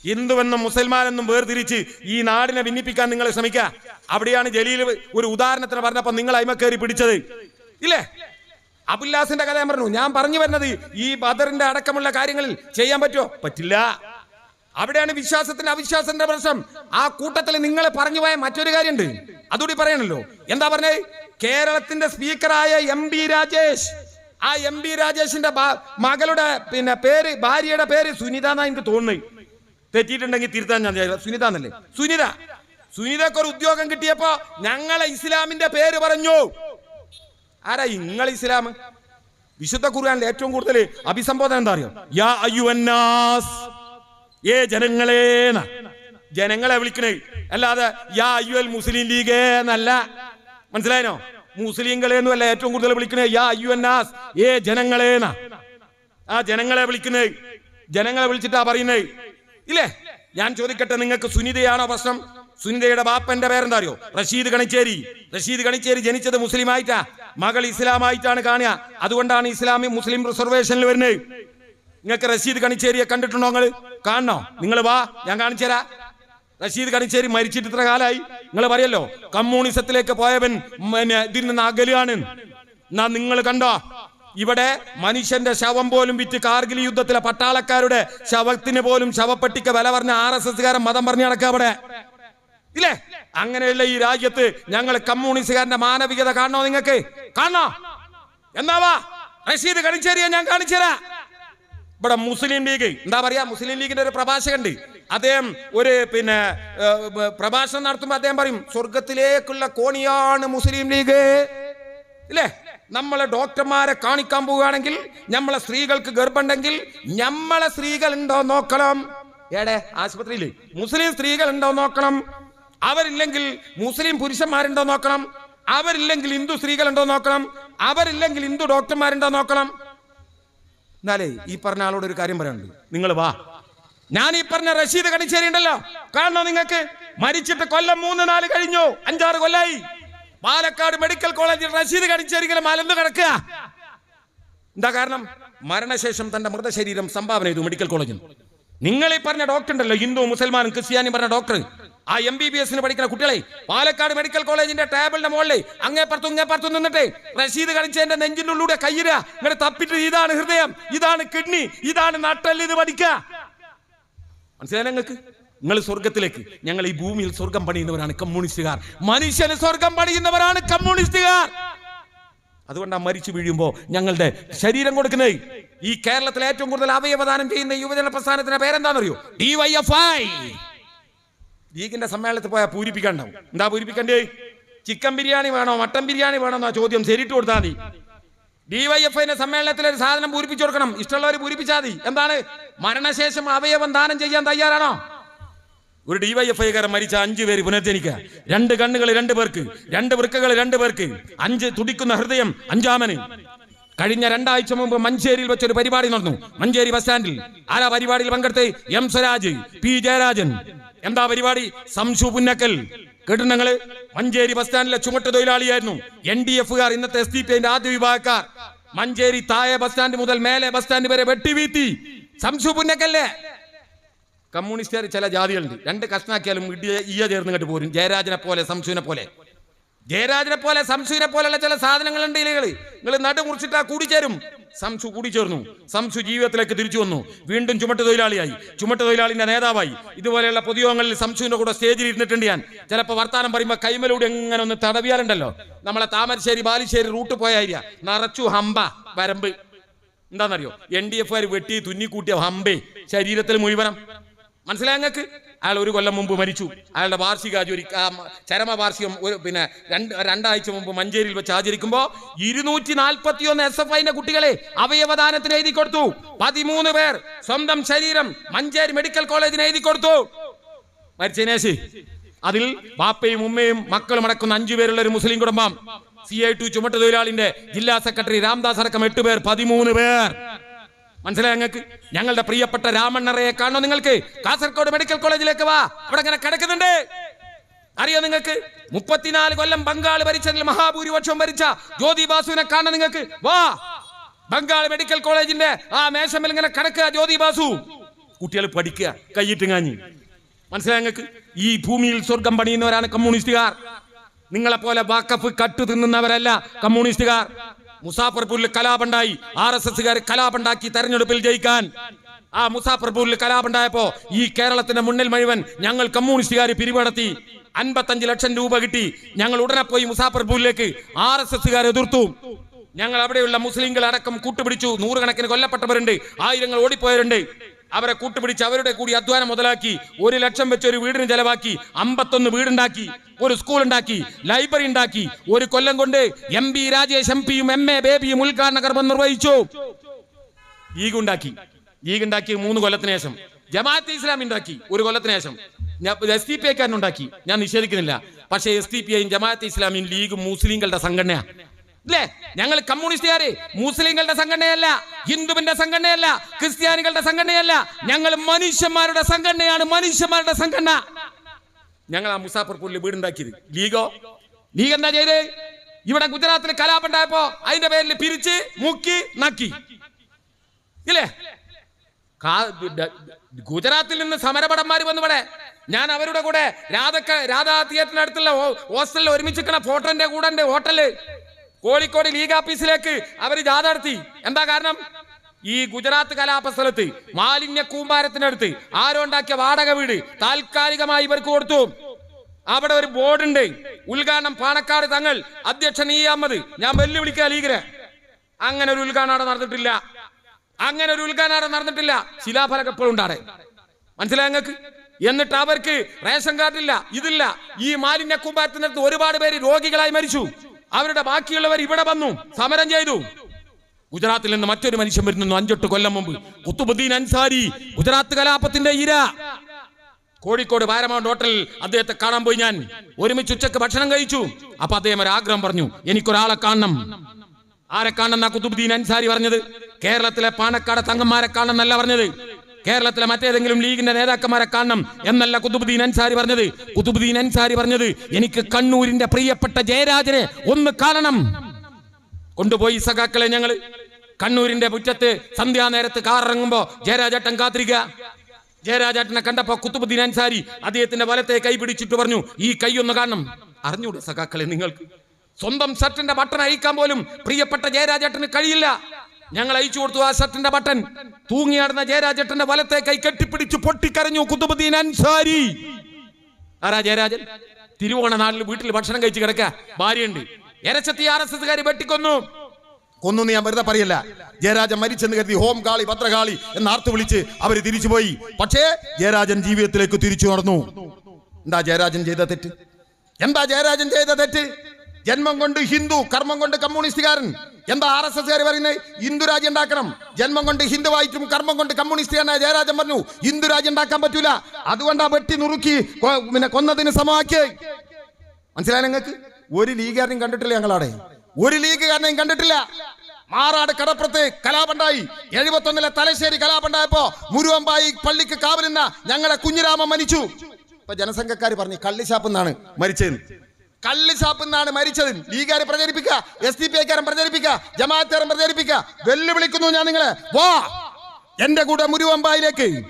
[SPEAKER 1] ഹിന്ദുവെന്നും മുസൽമാനെന്നും വേർതിരിച്ച് ഈ നാടിനെ ഭിന്നിപ്പിക്കാൻ നിങ്ങൾ ശ്രമിക്കുക. അവിടെയാണ് ജലീൽ ഒരു ഉദാഹരണത്തിന് പറഞ്ഞപ്പോ നിങ്ങൾ അയിമ കയറി പിടിച്ചത്. ഇല്ലേ? അബുല്ലാസിന്റെ കഥ ഞാൻ പറഞ്ഞു. ഞാൻ പറഞ്ഞു വരുന്നത് ഈ ബദറിന്റെ അടക്കമുള്ള കാര്യങ്ങളിൽ ചെയ്യാൻ പറ്റുമോ? പറ്റില്ല. അവിടെയാണ് വിശ്വാസത്തിന്റെ അവിശ്വാസത്തിന്റെ പ്രശ്നം. ആ കൂട്ടത്തിൽ നിങ്ങളെ പറഞ്ഞു പോയ മറ്റൊരു കാര്യമുണ്ട്. അതുകൂടി പറയണല്ലോ. എന്താ പറഞ്ഞത് കേരളത്തിന്റെ സ്പീക്കറായ എം ബി രാജേഷ്. ആ എം ബി രാജേഷിന്റെ മകളുടെ പിന്നെ പേര് ഭാര്യയുടെ പേര് സുനിത എന്നാ എനിക്ക് തോന്നുന്നത്. തെറ്റിയിട്ടുണ്ടെങ്കിൽ തിരുത്താൻ ഞാൻ. സുനിത എന്നല്ലേ സുനിത. സുനിതക്ക് ഒരു ഉദ്യോഗം കിട്ടിയപ്പോ ഞങ്ങളെ ഇസ്ലാമിന്റെ പേര് പറഞ്ഞു. ആരാ നിങ്ങൾ ഇസ്ലാം? വിശുദ്ധ ഖുർആനിൽ ഏറ്റവും കൂടുതൽ അഭിസംബോധന എന്താ അറിയോ? യാ ഏ ജനങ്ങളേന ജനങ്ങളെ വിളിക്കണേ. അല്ലാതെ യാ അയ്യുൽ മുസ്ലിം ലീഗ് എന്നല്ല. മനസ്സിലായനോ? മുസ്ലിംകളെ എന്നല്ല ഏറ്റവും കൂടുതൽ വിളിക്കണേ. യാ അയ്യുവന്നാസ്. ഏ ജനങ്ങളേന ആ ജനങ്ങളെ വിളിക്കുന്നേ ജനങ്ങളെ വിളിച്ചിട്ടാ പറയുന്നേ. ഇല്ലേ? ഞാൻ ചോദിക്കട്ടെ നിങ്ങൾക്ക് സുനിതയാണോ പ്രശ്നം? സുനിതയുടെ ബാപ്പന്റെ പേരെന്താ അറിയോ റഷീദ് കണിച്ചേരി. റഷീദ് കണിച്ചേരി ജനിച്ചത് മുസ്ലിം ആയിട്ടാ മകൾ ഇസ്ലാമായിട്ടാണ് കാണുക. അതുകൊണ്ടാണ് ഇസ്ലാമി മുസ്ലിം റിസർവേഷനിൽ വരുന്നത്. നിങ്ങൾക്ക് റഷീദ് കണിച്ചേരിയെ കണ്ടിട്ടുണ്ടോ നിങ്ങൾ? കാണണോ? നിങ്ങൾ വാ ഞാൻ കാണിച്ചേരാ റഷീദ് കണിച്ചേരി മരിച്ചിട്ട് ഇത്ര കാലായി നിങ്ങൾ പറയല്ലോ കമ്മ്യൂണിസത്തിലേക്ക് പോയവൻ ഇതിൽ നിന്ന് അകലുകയാണ്. എന്നാ നിങ്ങൾ കണ്ടോ? ഇവിടെ മനുഷ്യന്റെ ശവം പോലും വിറ്റ് കാർഗിൽ യുദ്ധത്തിലെ പട്ടാളക്കാരുടെ ശവത്തിന് പോലും ശവപ്പെട്ടിക്ക് വില പറഞ്ഞ ആർ എസ് എസ്കാരൻ മതം പറഞ്ഞു നടക്കുക അവിടെ. ഇല്ലേ? അങ്ങനെയുള്ള ഈ രാജ്യത്ത് ഞങ്ങൾ കമ്മ്യൂണിസ്റ്റുകാരന്റെ മാനവികത കാണണോ നിങ്ങൾക്ക്? കാണണോ? എന്നാവാ റഷീദ് കണിച്ചേരിയ ഞാൻ കാണിച്ചുതരാ ഇവിടെ മുസ്ലിം ലീഗ് എന്താ പറയാ? മുസ്ലിം ലീഗിന്റെ ഒരു പ്രഭാഷകണ്ട് അദ്ദേഹം ഒരു പിന്നെ പ്രഭാഷണം നടത്തുമ്പോൾ അദ്ദേഹം പറയും സ്വർഗത്തിലേക്കുള്ള കോണിയാണ് മുസ്ലിം ലീഗ്. ഇല്ലേ? നമ്മളെ ഡോക്ടർമാരെ കാണിക്കാൻ പോവുകയാണെങ്കിൽ നമ്മളെ സ്ത്രീകൾക്ക് ഗർഭമുണ്ടെങ്കിൽ നമ്മളെ സ്ത്രീകൾ ഉണ്ടോ നോക്കണം. ഏടെ ആശുപത്രിയിൽ മുസ്ലിം സ്ത്രീകൾ ഉണ്ടോ നോക്കണം. അവരില്ലെങ്കിൽ മുസ്ലിം പുരുഷന്മാരുണ്ടോ നോക്കണം? അവരില്ലെങ്കിൽ ഹിന്ദു സ്ത്രീകളുണ്ടോ നോക്കണം? അവരില്ലെങ്കിൽ ഹിന്ദു ഡോക്ടർമാരുണ്ടോ നോക്കണം? എന്നാലേ ഈ പറഞ്ഞ ആളോട് ഒരു കാര്യം പറയാനുണ്ട്. നിങ്ങൾ വാ. ഞാൻ ഈ പറഞ്ഞ റഷീദ് കണിച്ചേരി ഉണ്ടല്ലോ കാണണോ നിങ്ങൾക്ക്? മരിച്ചിട്ട് കൊല്ലം മൂന്ന് നാല് കഴിഞ്ഞു. അഞ്ചാറ് കൊല്ലായി. പാലക്കാട് മെഡിക്കൽ കോളേജിൽ റഷീദ് കണിച്ചേരിങ്ങനെ മലന്ന് കിടക്കുക. എന്താ കാരണം? മരണശേഷം തന്റെ മൃതശരീരം സംഭാവന ചെയ്തു മെഡിക്കൽ കോളേജിൽ നിങ്ങൾ ഈ പറഞ്ഞ ഡോക്ടർ ഉണ്ടല്ലോ ഹിന്ദു മുസൽമാനും ക്രിസ്ത്യാനിയും പറഞ്ഞ ഡോക്ടർ. ആ എം ബി ബി എസിന് പഠിക്കുന്ന കുട്ടികളെ പാലക്കാട് മെഡിക്കൽ കോളേജിന്റെ ടേബിളിന്റെ മുകളിൽ അങ്ങേപ്പുറത്തും ഇങ്ങേപ്പുറത്തും നിന്നിട്ട് റഷീദ് കളിച്ചതിന്റെ നെഞ്ചിന്റെ ഉള്ളൂടെ കയ്യിര ഇങ്ങനെ തപ്പിട്ട് ഇതാണ് ഹൃദയം ഇതാണ് കിഡ്നി ഇതാണ് നട്ടൽ ഇത് പഠിക്കുക മനസ്സിലായി നിങ്ങൾക്ക്? നിങ്ങൾ സ്വർഗത്തിലേക്ക് ഞങ്ങൾ ഈ ഭൂമിയിൽ സ്വർഗം പണിയുന്നവരാണ് കമ്മ്യൂണിസ്റ്റുകാർ. മനുഷ്യന് സ്വർഗം പണിയുന്നവരാണ് കമ്മ്യൂണിസ്റ്റുകാർ. അതുകൊണ്ടാണ് മരിച്ചു വീഴുമ്പോൾ ഞങ്ങളുടെ ശരീരം കൊടുക്കുന്നത്. ഈ കേരളത്തിലെ ഏറ്റവും കൂടുതൽ അവയവദാനം ചെയ്യുന്ന യുവജന പ്രസ്ഥാനത്തിന്റെ പേരെന്താണെന്നറിയോ? ഡി വൈ എഫ് ഐ ലീഗിന്റെ സമ്മേളനത്തിൽ പോയാൽ പൂരിപ്പിക്കണ്ടാവും എന്താ പൂരിപ്പിക്കണ്ടേ? ചിക്കൻ ബിരിയാണി വേണോ? മട്ടൻ ബിരിയാണി വേണോ എന്നാ ചോദ്യം. ശരിട്ട് കൊടുത്താൽ മതി. ഡിവൈഎഫ്ഐന്റെ സമ്മേളനത്തിൽ ഒരു സാധനം പൂരിപ്പിച്ചു കൊടുക്കണം. ഇഷ്ടമുള്ളവർ പൂരിപ്പിച്ചാൽ മതി. എന്താണ്? മരണശേഷം അവയവം ദാനം ചെയ്യാൻ തയ്യാറാണോ? ഒരു ഡിവൈഎഫ്ഐക്കാരൻ മരിച്ച അഞ്ചു പേര് പുനർജനിക്കുക രണ്ട് കണ്ണുകൾ രണ്ട് പേർക്ക്. രണ്ട് വൃക്കകൾ രണ്ട് പേർക്ക്. അഞ്ച് തുടിക്കുന്ന ഹൃദയം അഞ്ചാമന്. കഴിഞ്ഞ രണ്ടാഴ്ച മുമ്പ് മഞ്ചേരിയിൽ വെച്ചൊരു പരിപാടി നടന്നു. മഞ്ചേരി ബസ് സ്റ്റാൻഡിൽ. ആരാ പരിപാടിയിൽ പങ്കെടുത്ത്? M Swaraj P Jayarajan. എന്താ പരിപാടി? സംശു പുന്നക്കൽ. കേട്ടു ഞങ്ങൾ മഞ്ചേരി ബസ് സ്റ്റാൻഡിലെ ചുമട്ട് തൊഴിലാളിയായിരുന്നു. എൻ ഡി എഫുകാർ ഇന്നത്തെ എസ് ഡി പി ആദ്യ വിഭാഗക്കാർ. മഞ്ചേരി താഴെ ബസ് സ്റ്റാൻഡ് മുതൽ മേലെ ബസ് സ്റ്റാൻഡ് വരെ വെട്ടിവീത്തി സംശു പുന്നക്കല്ലേ? കമ്മ്യൂണിസ്റ്റുകാർ ചില ജാതികളുണ്ട്. രണ്ട് കഷ്ണാക്കിയാലും ഇടിയ ഈയ ചേർന്ന് പോരും. ജയരാജനെ പോലെ സംശുവിനെ പോലെ. ജയരാജനെ പോലെ സംശുവിനെ പോലെയുള്ള ചില സാധനങ്ങളുണ്ട് ഇലകൾ നിങ്ങൾ നടു മുറിച്ചിട്ടാ കൂടിച്ചേരും സംശു കൂടിച്ചേർന്നു സംശു ജീവിതത്തിലേക്ക് തിരിച്ചു വന്നു. വീണ്ടും ചുമട്ട് തൊഴിലാളിയായി. ചുമട്ട് തൊഴിലാളിന്റെ നേതാവായി. ഇതുപോലെയുള്ള പൊതുയോഗങ്ങളിൽ സംശുവിന്റെ കൂടെ സ്റ്റേജിൽ ഇരുന്നിട്ടുണ്ട് ഞാൻ. ചിലപ്പോൾ വർത്താനം പറയുമ്പോൾ കൈമലൂടെ എങ്ങനെ ഒന്ന് തടവിയാലുണ്ടല്ലോ. നമ്മളെ താമരശ്ശേരി ബാലുശ്ശേരി റൂട്ട് പോയായിരിയ നിറച്ചു ഹമ്പ വരമ്പ്. എന്താണെന്നറിയോ എൻ ഡി എഫ് വെട്ടി തുന്നിക്കൂട്ടിയ ഹമ്പേ. ശരീരത്തിൽ മുഴുവനം. മനസ്സിലായ ഞങ്ങൾക്ക് അയാൾ ഒരു കൊല്ലം മുമ്പ് മരിച്ചു. അയാളുടെ വാർഷിക ചരമ വാർഷികം ഒരു പിന്നെ രണ്ട് രണ്ടാഴ്ച മുമ്പ് മഞ്ചേരിയിൽ വെച്ച് ആചരിക്കുമ്പോൾ ഇരുന്നൂറ്റി നാൽപ്പത്തി ഒന്ന് എസ് എഫ് ഐന്റെ കുട്ടികളെ അവയവദാനത്തിന് എഴുതി കൊടുത്തു. പതിമൂന്ന് പേർ സ്വന്തം ശരീരം മഞ്ചേരി മെഡിക്കൽ കോളേജിന് എഴുതി കൊടുത്തു. മരിച്ചേശി അതിൽ ബാപ്പയും ഉമ്മയും മക്കളും അടക്കുന്ന അഞ്ചു പേരുള്ള ഒരു മുസ്ലിം കുടുംബം. സി ഐ ടു ചുമട്ടു തൊഴിലാളിന്റെ ജില്ലാ സെക്രട്ടറി രാംദാസ് അടക്കം എട്ട് പേർ പതിമൂന്ന് പേർ. മനസ്സിലായി ഞങ്ങൾക്ക് ഞങ്ങളുടെ പ്രിയപ്പെട്ട രാമണ്ണറയെ കാണോ നിങ്ങൾക്ക്? കാസർഗോഡ് മെഡിക്കൽ കോളേജിലേക്ക് വാ. അവിടെ അങ്ങനെ കിടക്കുന്നുണ്ട്. അറിയോ നിങ്ങൾക്ക്? മുപ്പത്തിനാല് കൊല്ലം ബംഗാൾ ഭരിച്ചതിൽ മഹാഭൂരിപക്ഷം ഭരിച്ച ജ്യോതി ബാസുവിനെ കാണാൻ നിങ്ങൾക്ക്? വാ. ബംഗാൾ മെഡിക്കൽ കോളേജിന്റെ ആ മേശമിൽ ഇങ്ങനെ കിടക്കുക ജ്യോതി ബാസു. കുട്ടികൾ പഠിക്കുക കൈയിട്ട് കാഞ്ഞി. മനസ്സിലായി ഞങ്ങൾക്ക് ഈ ഭൂമിയിൽ സ്വർഗം പണിയുന്നവരാണ് കമ്മ്യൂണിസ്റ്റുകാർ. നിങ്ങളെപ്പോലെ വാക്കഫ് കട്ടു തിന്നുന്നവരല്ല കമ്മ്യൂണിസ്റ്റുകാർ. മുസാഫർപൂരിൽ കലാപുണ്ടായി ആർ എസ് എസ്സുകാർ കലാപുണ്ടാക്കി തെരഞ്ഞെടുപ്പിൽ ജയിക്കാൻ. ആ മുസാഫർപൂരിൽ കലാപുണ്ടായപ്പോ ഈ കേരളത്തിന്റെ മുന്നിൽ മുഴുവൻ ഞങ്ങൾ കമ്മ്യൂണിസ്റ്റുകാർ പിരിവടത്തി അൻപത്തഞ്ച് ലക്ഷം രൂപ കിട്ടി. ഞങ്ങൾ ഉടനെ പോയി മുസാഫർപൂരിലേക്ക് ആർ എസ് എസുകാർ എതിർത്തു. ഞങ്ങൾ അവിടെയുള്ള മുസ്ലിങ്ങൾ അടക്കം കൂട്ടുപിടിച്ചു. നൂറുകണക്കിന് കൊല്ലപ്പെട്ടവരുണ്ട്. ആയിരങ്ങൾ ഓടിപ്പോയവരുണ്ട്. അവരെ കൂട്ടുപിടിച്ച് അവരുടെ കൂടി അധ്വാനം മുതലാക്കി ഒരു ലക്ഷം വെച്ച് ഒരു വീടിന് ചെലവാക്കി അമ്പത്തൊന്ന് വീടുണ്ടാക്കി ഒരു സ്കൂൾ ഉണ്ടാക്കി ലൈബ്രറി ഉണ്ടാക്കി ഒരു കൊല്ലം കൊണ്ട് എം പി രാജേഷ് എം പിയും എം എ ബേബിയും ഉദ്ഘാടന കർമ്മം നിർവഹിച്ചു. ലീഗ് ഉണ്ടാക്കി. ലീഗ് ഉണ്ടാക്കി മൂന്ന് കൊല്ലത്തിന് ശേഷം. ജമാഅത്ത് ഇസ്ലാം ഉണ്ടാക്കി ഒരു കൊല്ലത്തിന് ശേഷം. എസ് ടി പി ഐക്കാരൻ ഉണ്ടാക്കി. ഞാൻ നിഷേധിക്കുന്നില്ല. പക്ഷേ എസ് ടി പി ഐയും ജമാഅത്ത് ഇസ്ലാമിയും ലീഗും മുസ്ലിങ്ങളുടെ സംഘടനയാ. അല്ലേ ഞങ്ങൾ കമ്മ്യൂണിസ്റ്റുകാര്. മുസ്ലിങ്ങളുടെ സംഘടനയല്ല ഹിന്ദുവിന്റെ സംഘടനയല്ല ക്രിസ്ത്യാനികളുടെ സംഘടനയല്ല. ഞങ്ങൾ മനുഷ്യന്മാരുടെ സംഘടനയാണ് മനുഷ്യന്മാരുടെ സംഘടന. ഞങ്ങൾ ആ മുസാഫർപൂരിൽ വീടുണ്ടാക്കിയത്. ലീഗോ? ലീഗ് എന്താ ചെയ്ത്? ഇവിടെ ഗുജറാത്തിൽ കലാപുണ്ടായപ്പോ അതിന്റെ പേരിൽ പിരിച്ച് മുക്കി നക്കി. ഇല്ലേ? ഗുജറാത്തിൽ നിന്ന് സമരപടന്മാര് വന്നു ഇവിടെ. ഞാൻ അവരുടെ കൂടെ രാധക്ക രാധാ തിയേറ്ററിനടുത്തുള്ള ഹോസ്റ്റലിൽ ഒരുമിച്ചിരിക്കണ ഫോട്ടോന്റെ കൂടെ ഹോട്ടൽ. കോഴിക്കോട് ലീഗ് ഓഫീസിലേക്ക് അവർ ജാഥ നടത്തി. എന്താ കാരണം? ഈ ഗുജറാത്ത് കലാപ സ്ഥലത്ത് മാലിന്യ കൂമ്പാരത്തിനടുത്ത് ആരോ ഉണ്ടാക്കിയ വാടക വീട് താൽക്കാലികമായി ഇവർക്ക് കൊടുത്തു. അവിടെ ഒരു ബോർഡ് ഉണ്ട് ഉദ്ഘാടനം പാണക്കാട് തങ്ങൾ അധ്യക്ഷൻ ഇ അഹമ്മദ്. ഞാൻ വെല്ലുവിളിക്കുക ലീഗിനെ. അങ്ങനെ ഒരു ഉദ്ഘാടനം അവിടെ നടന്നിട്ടില്ല. അങ്ങനെ ഒരു ഉദ്ഘാടനം അവിടെ നടന്നിട്ടില്ല. ശിലാഫലം എപ്പോഴും ഉണ്ടാടെ. മനസ്സിലായി ഞങ്ങൾക്ക് എന്നിട്ട് അവർക്ക് റേഷൻ കാർഡില്ല ഇതില്ല. ഈ മാലിന്യ കൂമ്പാരത്തിനടുത്ത് ഒരുപാട് പേര് രോഗികളായി മരിച്ചു. അവരുടെ ബാക്കിയുള്ളവർ ഇവിടെ വന്നു സമരം ചെയ്തു. ഗുജറാത്തിൽ നിന്ന് മറ്റൊരു മനുഷ്യൻ വരുന്നു അഞ്ചെട്ട് കൊല്ലം മുമ്പ്. കുത്തുബുദ്ദീൻ അൻസാരി ഗുജറാത്ത് കലാപത്തിന്റെ ഇര. കോഴിക്കോട് പാരമൗണ്ട് ഹോട്ടലിൽ അദ്ദേഹത്തെ കാണാൻ പോയി ഞാൻ. ഒരുമിച്ച് ഉച്ചയ്ക്ക് ഭക്ഷണം കഴിച്ചു. അപ്പൊ അദ്ദേഹം ഒരു ആഗ്രഹം പറഞ്ഞു എനിക്കൊരാളെ കാണണം. ആരെ കാണണം കുത്തുബുദ്ദീൻ അൻസാരി പറഞ്ഞത്? കേരളത്തിലെ പാണക്കാട് തങ്ങന്മാരെ കാണണം എന്നല്ല പറഞ്ഞത്. കേരളത്തിലെ മറ്റേതെങ്കിലും ലീഗിന്റെ നേതാക്കന്മാരെ കാണണം എന്നല്ല കുതുബുദ്ദീൻ അൻസാരി പറഞ്ഞത്. കുതുബുദ്ദീൻ അൻസാരി പറഞ്ഞത് എനിക്ക് കണ്ണൂരിന്റെ പ്രിയപ്പെട്ട ജയരാജനെ ഒന്ന് കാണണം. കൊണ്ടുപോയി സഖാക്കളെ ഞങ്ങൾ കണ്ണൂരിന്റെ മുറ്റത്ത് സന്ധ്യാനേരത്ത് കാറിറങ്ങുമ്പോ ജയരാജേട്ടൻ കാത്തിരിക്കുക ജയരാജേട്ടനെ കണ്ടപ്പോ കുത്തുബുദ്ദീൻ അൻസാരി അദ്ദേഹത്തിന്റെ വലത്തെ കൈ പിടിച്ചിട്ട് പറഞ്ഞു ഈ കൈ ഒന്ന് കാണണം. അറിഞ്ഞൂടെ സഖാക്കളെ നിങ്ങൾക്ക്? സ്വന്തം ഷർട്ടിന്റെ ബട്ടൺ അയക്കാൻ പോലും പ്രിയപ്പെട്ട ജയരാജേട്ടന് കഴിയില്ല. ഞങ്ങൾ അയച്ചു കൊടുത്തു ആ ഷർട്ടിന്റെ ബട്ടൺ തൂങ്ങിയാടുന്ന ജയരാജേട്ടന്റെ വലത്തെ കൈ കെട്ടിപ്പിടിച്ച് പൊട്ടിക്കരഞ്ഞു കുത്തുബുദ്ദീൻ അൻസാരി. ആരാ ജയരാജൻ? തിരുവോണ നാളിൽ വീട്ടിൽ ഭക്ഷണം കഴിച്ചു കിടക്ക. ഭാര്യയുണ്ട്. എരച്ചത്തി ആർ എസ് എസ്കാരി വെട്ടിക്കൊന്നു.
[SPEAKER 2] കൊന്നു ഞാൻ വെറുതെ പറയല്ല. ജയരാജൻ മരിച്ചെന്ന് കരുതി ഹോം കാളി ഭദ്രകാളി എന്ന് ആർത്തു വിളിച്ച് അവർ തിരിച്ചുപോയി. പക്ഷേ ജയരാജൻ ജീവിതത്തിലേക്ക് തിരിച്ചു നടന്നു. എന്താ ജയരാജൻ ചെയ്ത തെറ്റ്? എന്താ ജയരാജൻ ചെയ്ത തെറ്റ്? ജന്മം കൊണ്ട് ഹിന്ദു കർമ്മം കൊണ്ട് കമ്മ്യൂണിസ്റ്റുകാരൻ. എന്താ ആർ എസ് എസ് പറയുന്നത് ഹിന്ദു രാജ്യം ഉണ്ടാക്കണം. ജന്മം കൊണ്ട് ഹിന്ദുവായിട്ടും കർമ്മം കൊണ്ട് കമ്മ്യൂണിസ്റ്റ് കമ്മ്യൂണിസ്റ്റുകാരനായ ജയരാജൻ പറഞ്ഞു. ഹിന്ദു രാജ്യം ഉണ്ടാക്കാൻ പറ്റൂല. അതുകൊണ്ടാ വെട്ടി നുറുക്കി പിന്നെ കൊന്നതിന് സമമാക്കി മനസ്സിലായ നിങ്ങൾക്ക്? ഒരു ലീഗുകാരനെയും കണ്ടിട്ടില്ല ഞങ്ങളവിടെ. ഒരു ലീഗുകാരനെയും കണ്ടിട്ടില്ല. മാറാട് കടപ്പുറത്ത് കലാപുണ്ടായി എഴുപത്തൊന്നിലെ തലശ്ശേരി കലാപണ്ടായപ്പോ മുരുവമ്പായി പള്ളിക്ക് കാവലിന്ന ഞങ്ങളെ കുഞ്ഞിരാമൻ മരിച്ചു. ഇപ്പൊ ജനസംഘക്കാർ പറഞ്ഞു കള്ളിശാപ്പ് എന്നാണ് മരിച്ചത് കള്ളിശാപ്പ് എന്നാണ് മരിച്ചത്. ലീഗുകാരെ പ്രചരിപ്പിക്കുക എസ് ഡി പി ഐക്കാരൻ പ്രചരിപ്പിക്കുക ജമാഅത്തുകാരൻ പ്രചരിപ്പിക്കുക. വെല്ലുവിളിക്കുന്നു ഞാൻ നിങ്ങളെ. വാ. എന്റെ കൂടെ മുരുവമ്പായിലേക്ക്.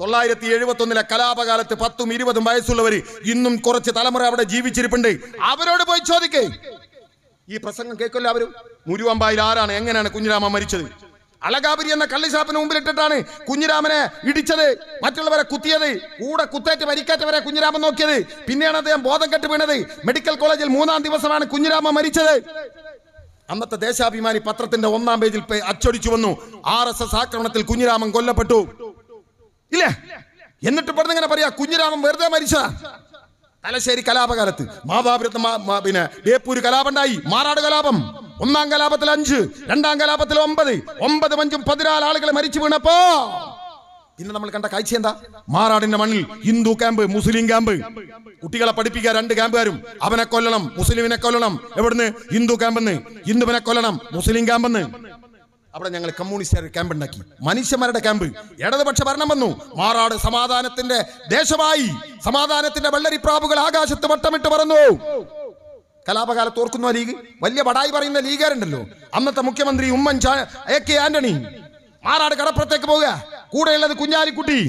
[SPEAKER 2] തൊള്ളായിരത്തി എഴുപത്തി ഒന്നിലെ കലാപകാലത്ത് പത്തും ഇരുപതും വയസ്സുള്ളവർ ഇന്നും കുറച്ച് തലമുറ അവിടെ ജീവിച്ചിരിപ്പുണ്ട്. അവരോട് പോയി ചോദിക്കേ. ഈ പ്രസംഗം കേൾക്കല്ലോ അവരും. മുരുവമ്പായിൽ ആരാണ്? എങ്ങനെയാണ് കുഞ്ഞിരാമ മരിച്ചത്? അളകാപുരി എന്ന കള്ളിശാപ്പിന് മുമ്പിലിട്ടിട്ടാണ് കുഞ്ഞിരാമനെ ഇടിച്ചത്. മറ്റുള്ളവരെ കുത്തിയത്. കൂടെ കുത്തേറ്റ് പരിക്കേറ്റവരെ കുഞ്ഞിരാമൻ നോക്കിയത്. പിന്നെയാണ് അദ്ദേഹം ബോധം കെട്ട് വീണത്. മെഡിക്കൽ കോളേജിൽ മൂന്നാം ദിവസമാണ് കുഞ്ഞിരാമൻ മരിച്ചത്. അന്നത്തെ ദേശാഭിമാനി പത്രത്തിന്റെ ഒന്നാം പേജിൽ അച്ചടിച്ചു വന്നു. ആർ എസ് എസ് ആക്രമണത്തിൽ കുഞ്ഞിരാമൻ കൊല്ലപ്പെട്ടു. ഇല്ലേ? എന്നിട്ട് പറഞ്ഞിങ്ങനെ പറയാ? കുഞ്ഞിരാമൻ വെറുതെ മരിച്ച തലശ്ശേരി കലാപകാലത്ത് മാതാപുരത്ത് പിന്നെ ബേപ്പൂര് കലാപുണ്ടായി മാറാട് കലാപം. ഒന്നാം കലാപത്തിൽ അഞ്ച് രണ്ടാം കലാപത്തിൽ ഒമ്പത് ഒമ്പത് അഞ്ചും പതിനാല് ആളുകൾ മരിച്ചു വീണപ്പോ. ഇന്ന് നമ്മൾ കണ്ട കാഴ്ച എന്താ? മാറാടിന്റെ മണ്ണിൽ ഹിന്ദു ക്യാമ്പ് മുസ്ലിം ക്യാമ്പ്. കുട്ടികളെ പഠിപ്പിക്കുക രണ്ട് ക്യാമ്പുകാരും. അവനെ കൊല്ലണം മുസ്ലിമിനെ കൊല്ലണം. എവിടുന്ന്? ഹിന്ദു ക്യാമ്പെന്ന് ഹിന്ദുവിനെ കൊല്ലണം മുസ്ലിം ക്യാമ്പെന്ന് അവിടെ ഞങ്ങൾ കമ്മ്യൂണിസ്റ്റ് ക്യാമ്പ് ഉണ്ടാക്കി. മനുഷ്യന്മാരുടെ ക്യാമ്പ് ഇടതുപക്ഷ ഭരണം വന്നു. മാറാട് സമാധാനത്തിന്റെ ദേശമായി സമാധാനത്തിന്റെ വെള്ളരിപ്രാവുകൾ ആകാശത്ത് വട്ടമിട്ട് പറന്നു. കലാപകാലത്ത് തോർക്കുന്ന ലീഗ്? വലിയ പടായി പറയുന്ന ലീഗുകാരുണ്ടല്ലോ. അന്നത്തെ മുഖ്യമന്ത്രി ഉമ്മൻ എ കെ ആന്റണി. മാറാട് കടപ്പുറത്തേക്ക് പോവുക. കൂടെയുള്ളത് കുഞ്ഞാലിക്കുട്ടി.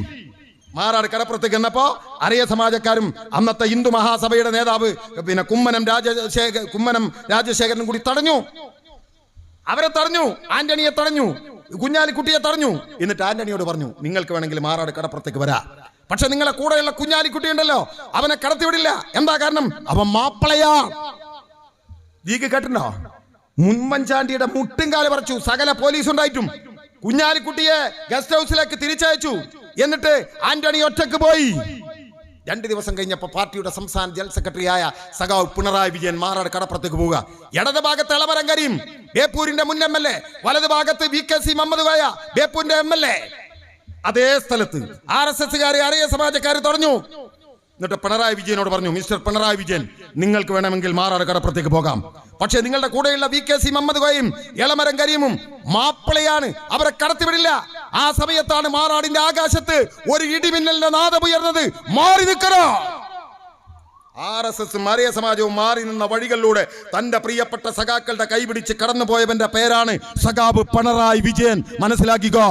[SPEAKER 2] മാറാട് കടപ്പുറത്തേക്ക് എന്നപ്പോ അറിയ സമാജക്കാരും അന്നത്തെ ഹിന്ദു മഹാസഭയുടെ നേതാവ് പിന്നെ കുമ്മനം രാജശേഖ കുമ്മനം രാജശേഖരനും കൂടി തടഞ്ഞു. അവരെ തടഞ്ഞു ആന്റണിയെ തടഞ്ഞു കുഞ്ഞാലിക്കുട്ടിയെ തടഞ്ഞു. എന്നിട്ട് ആന്റണിയോട് പറഞ്ഞു നിങ്ങൾക്ക് വേണമെങ്കിൽ മാറാട് കടപ്പുറത്തേക്ക് വരാ. പക്ഷെ നിങ്ങളെ കൂടെയുള്ള കുഞ്ഞാലിക്കുട്ടി ഉണ്ടല്ലോ അവനെ കടത്തിവിടില്ല എന്താ കാരണം? അവൻ മാപ്പിളയാ. ലീഗ് കേട്ടിട്ടുണ്ടോ? മുൻമഞ്ചാണ്ടിയുടെ മുട്ടുംകാൽ പറിച്ചു സകല പോലീസ് ഉണ്ടായിട്ടും. കുഞ്ഞാലിക്കുട്ടിയെ ഗസ്റ്റ് ഹൗസിലേക്ക് തിരിച്ചയച്ചു. എന്നിട്ട് ആന്റണി ഒറ്റയ്ക്ക് പോയി. രണ്ട് ദിവസം കഴിഞ്ഞപ്പോൾ പാർട്ടിയുടെ സംസ്ഥാന ജനറൽ സെക്രട്ടറിയായ സഖാവ് പിണറായി വിജയൻ മാറാട് കടപ്പുറത്തേക്ക് പോവുക. ഇടത് ഭാഗത്ത് ഇളവരം കരീം ബേപ്പൂരിന്റെ മുൻ എം എൽ എ വലത് ഭാഗത്ത് V K C Muhammad Koya ബേപ്പൂരിന്റെ M L A. അതേ സ്ഥലത്ത് ആർ എസ് എസ്സുകാരെ അറിയ സമാജക്കാർ തടഞ്ഞു എന്നിട്ട് പിണറായി വിജയനോട് പറഞ്ഞു മിസ്റ്റർ പിണറായി വിജയൻ നിങ്ങൾക്ക് വേണമെങ്കിൽ മാറാട് കടപ്പുറത്തേക്ക് പോകാം. പക്ഷേ നിങ്ങളുടെ കൂടെയുള്ള വി കെ സി മുഹമ്മദ് കോയും ഇളമരം കരീമും മാപ്പിളയാണ്. അവരെ കടത്തിവിടില്ല. ആ സമയത്താണ് മാറാടിന്റെ ആകാശത്ത് ഒരു ഇടിമിന്നലിന്റെ നാദമുയർന്നത് മാറി നിൽക്കണോ? ആർ എസ് എസും ആര്യ സമാജവും മാറി നിന്ന വഴികളിലൂടെ തന്റെ പ്രിയപ്പെട്ട സഖാക്കളുടെ കൈപിടിച്ച് കടന്നുപോയവന്റെ പേരാണ് സഖാബ് പിണറായി വിജയൻ. മനസ്സിലാക്കിക്കോ?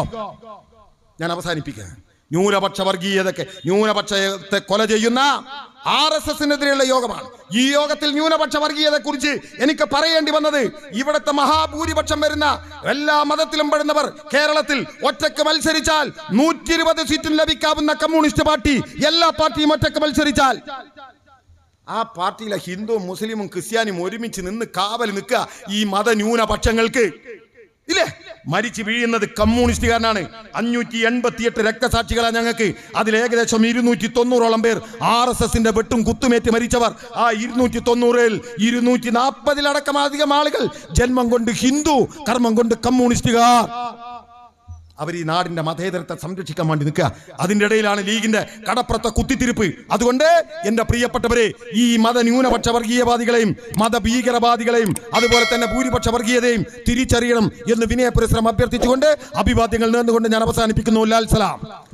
[SPEAKER 2] ഞാൻ അവസാനിപ്പിക്കാം. ന്യൂനപക്ഷ വർഗീയതയ്ക്ക് ന്യൂനപക്ഷത്തെ കൊല ചെയ്യുന്ന ആർ എസ് എസിനെതിരെയുള്ള യോഗമാണ്. ഈ യോഗത്തിൽ ന്യൂനപക്ഷ വർഗീയതയെ കുറിച്ച് എനിക്ക് പറയേണ്ടി വന്നത് ഇവിടുത്തെ മഹാഭൂരിപക്ഷം വരുന്ന എല്ലാ മതത്തിലും പെടുന്നവർ കേരളത്തിൽ ഒറ്റയ്ക്ക് മത്സരിച്ചാൽ നൂറ്റി ഇരുപത് സീറ്റും ലഭിക്കാവുന്ന കമ്മ്യൂണിസ്റ്റ് പാർട്ടി എല്ലാ പാർട്ടിയും ഒറ്റയ്ക്ക് മത്സരിച്ചാൽ. ആ പാർട്ടിയിലെ ഹിന്ദുവും മുസ്ലിമും ക്രിസ്ത്യാനിയും ഒരുമിച്ച് നിന്ന് കാവൽ നിൽക്കുക ഈ മതന്യൂനപക്ഷങ്ങൾക്ക്. ഇല്ലേ? മരിച്ചു വീഴുന്നത് കമ്മ്യൂണിസ്റ്റുകാരനാണ്. അഞ്ഞൂറ്റി എൺപത്തിയെട്ട് രക്തസാക്ഷികളാണ് ഞങ്ങൾക്ക്. അതിൽ ഏകദേശം ഇരുന്നൂറ്റി തൊണ്ണൂറോളം പേർ ആർ എസ് എസിന്റെ വെട്ടും കുത്തുമേറ്റ് മരിച്ചവർ. ആ ഇരുന്നൂറ്റി തൊണ്ണൂറിൽ ഇരുന്നൂറ്റി നാൽപ്പതിലടക്കം അധികം ആളുകൾ ജന്മം കൊണ്ട് ഹിന്ദു കർമ്മം കൊണ്ട് കമ്മ്യൂണിസ്റ്റുകാർ. അവർ ഈ നാടിന്റെ മതേതരത്തെ സംരക്ഷിക്കാൻ വേണ്ടി നിൽക്കുക. അതിന്റെ ഇടയിലാണ് ലീഗിന്റെ കടപ്പുറത്തെ കുത്തിത്തിരിപ്പ്. അതുകൊണ്ട് എന്റെ പ്രിയപ്പെട്ടവരെ ഈ മത ന്യൂനപക്ഷ വർഗീയവാദികളെയും മത ഭീകരവാദികളെയും അതുപോലെ തന്നെ ഭൂരിപക്ഷ വർഗീയതയും തിരിച്ചറിയണം എന്ന് വിനയ പരിശ്രമം അഭ്യർത്ഥിച്ചുകൊണ്ട് അഭിവാദ്യങ്ങൾ നേർന്നുകൊണ്ട് ഞാൻ അവസാനിപ്പിക്കുന്നു. ലാൽ സലാം.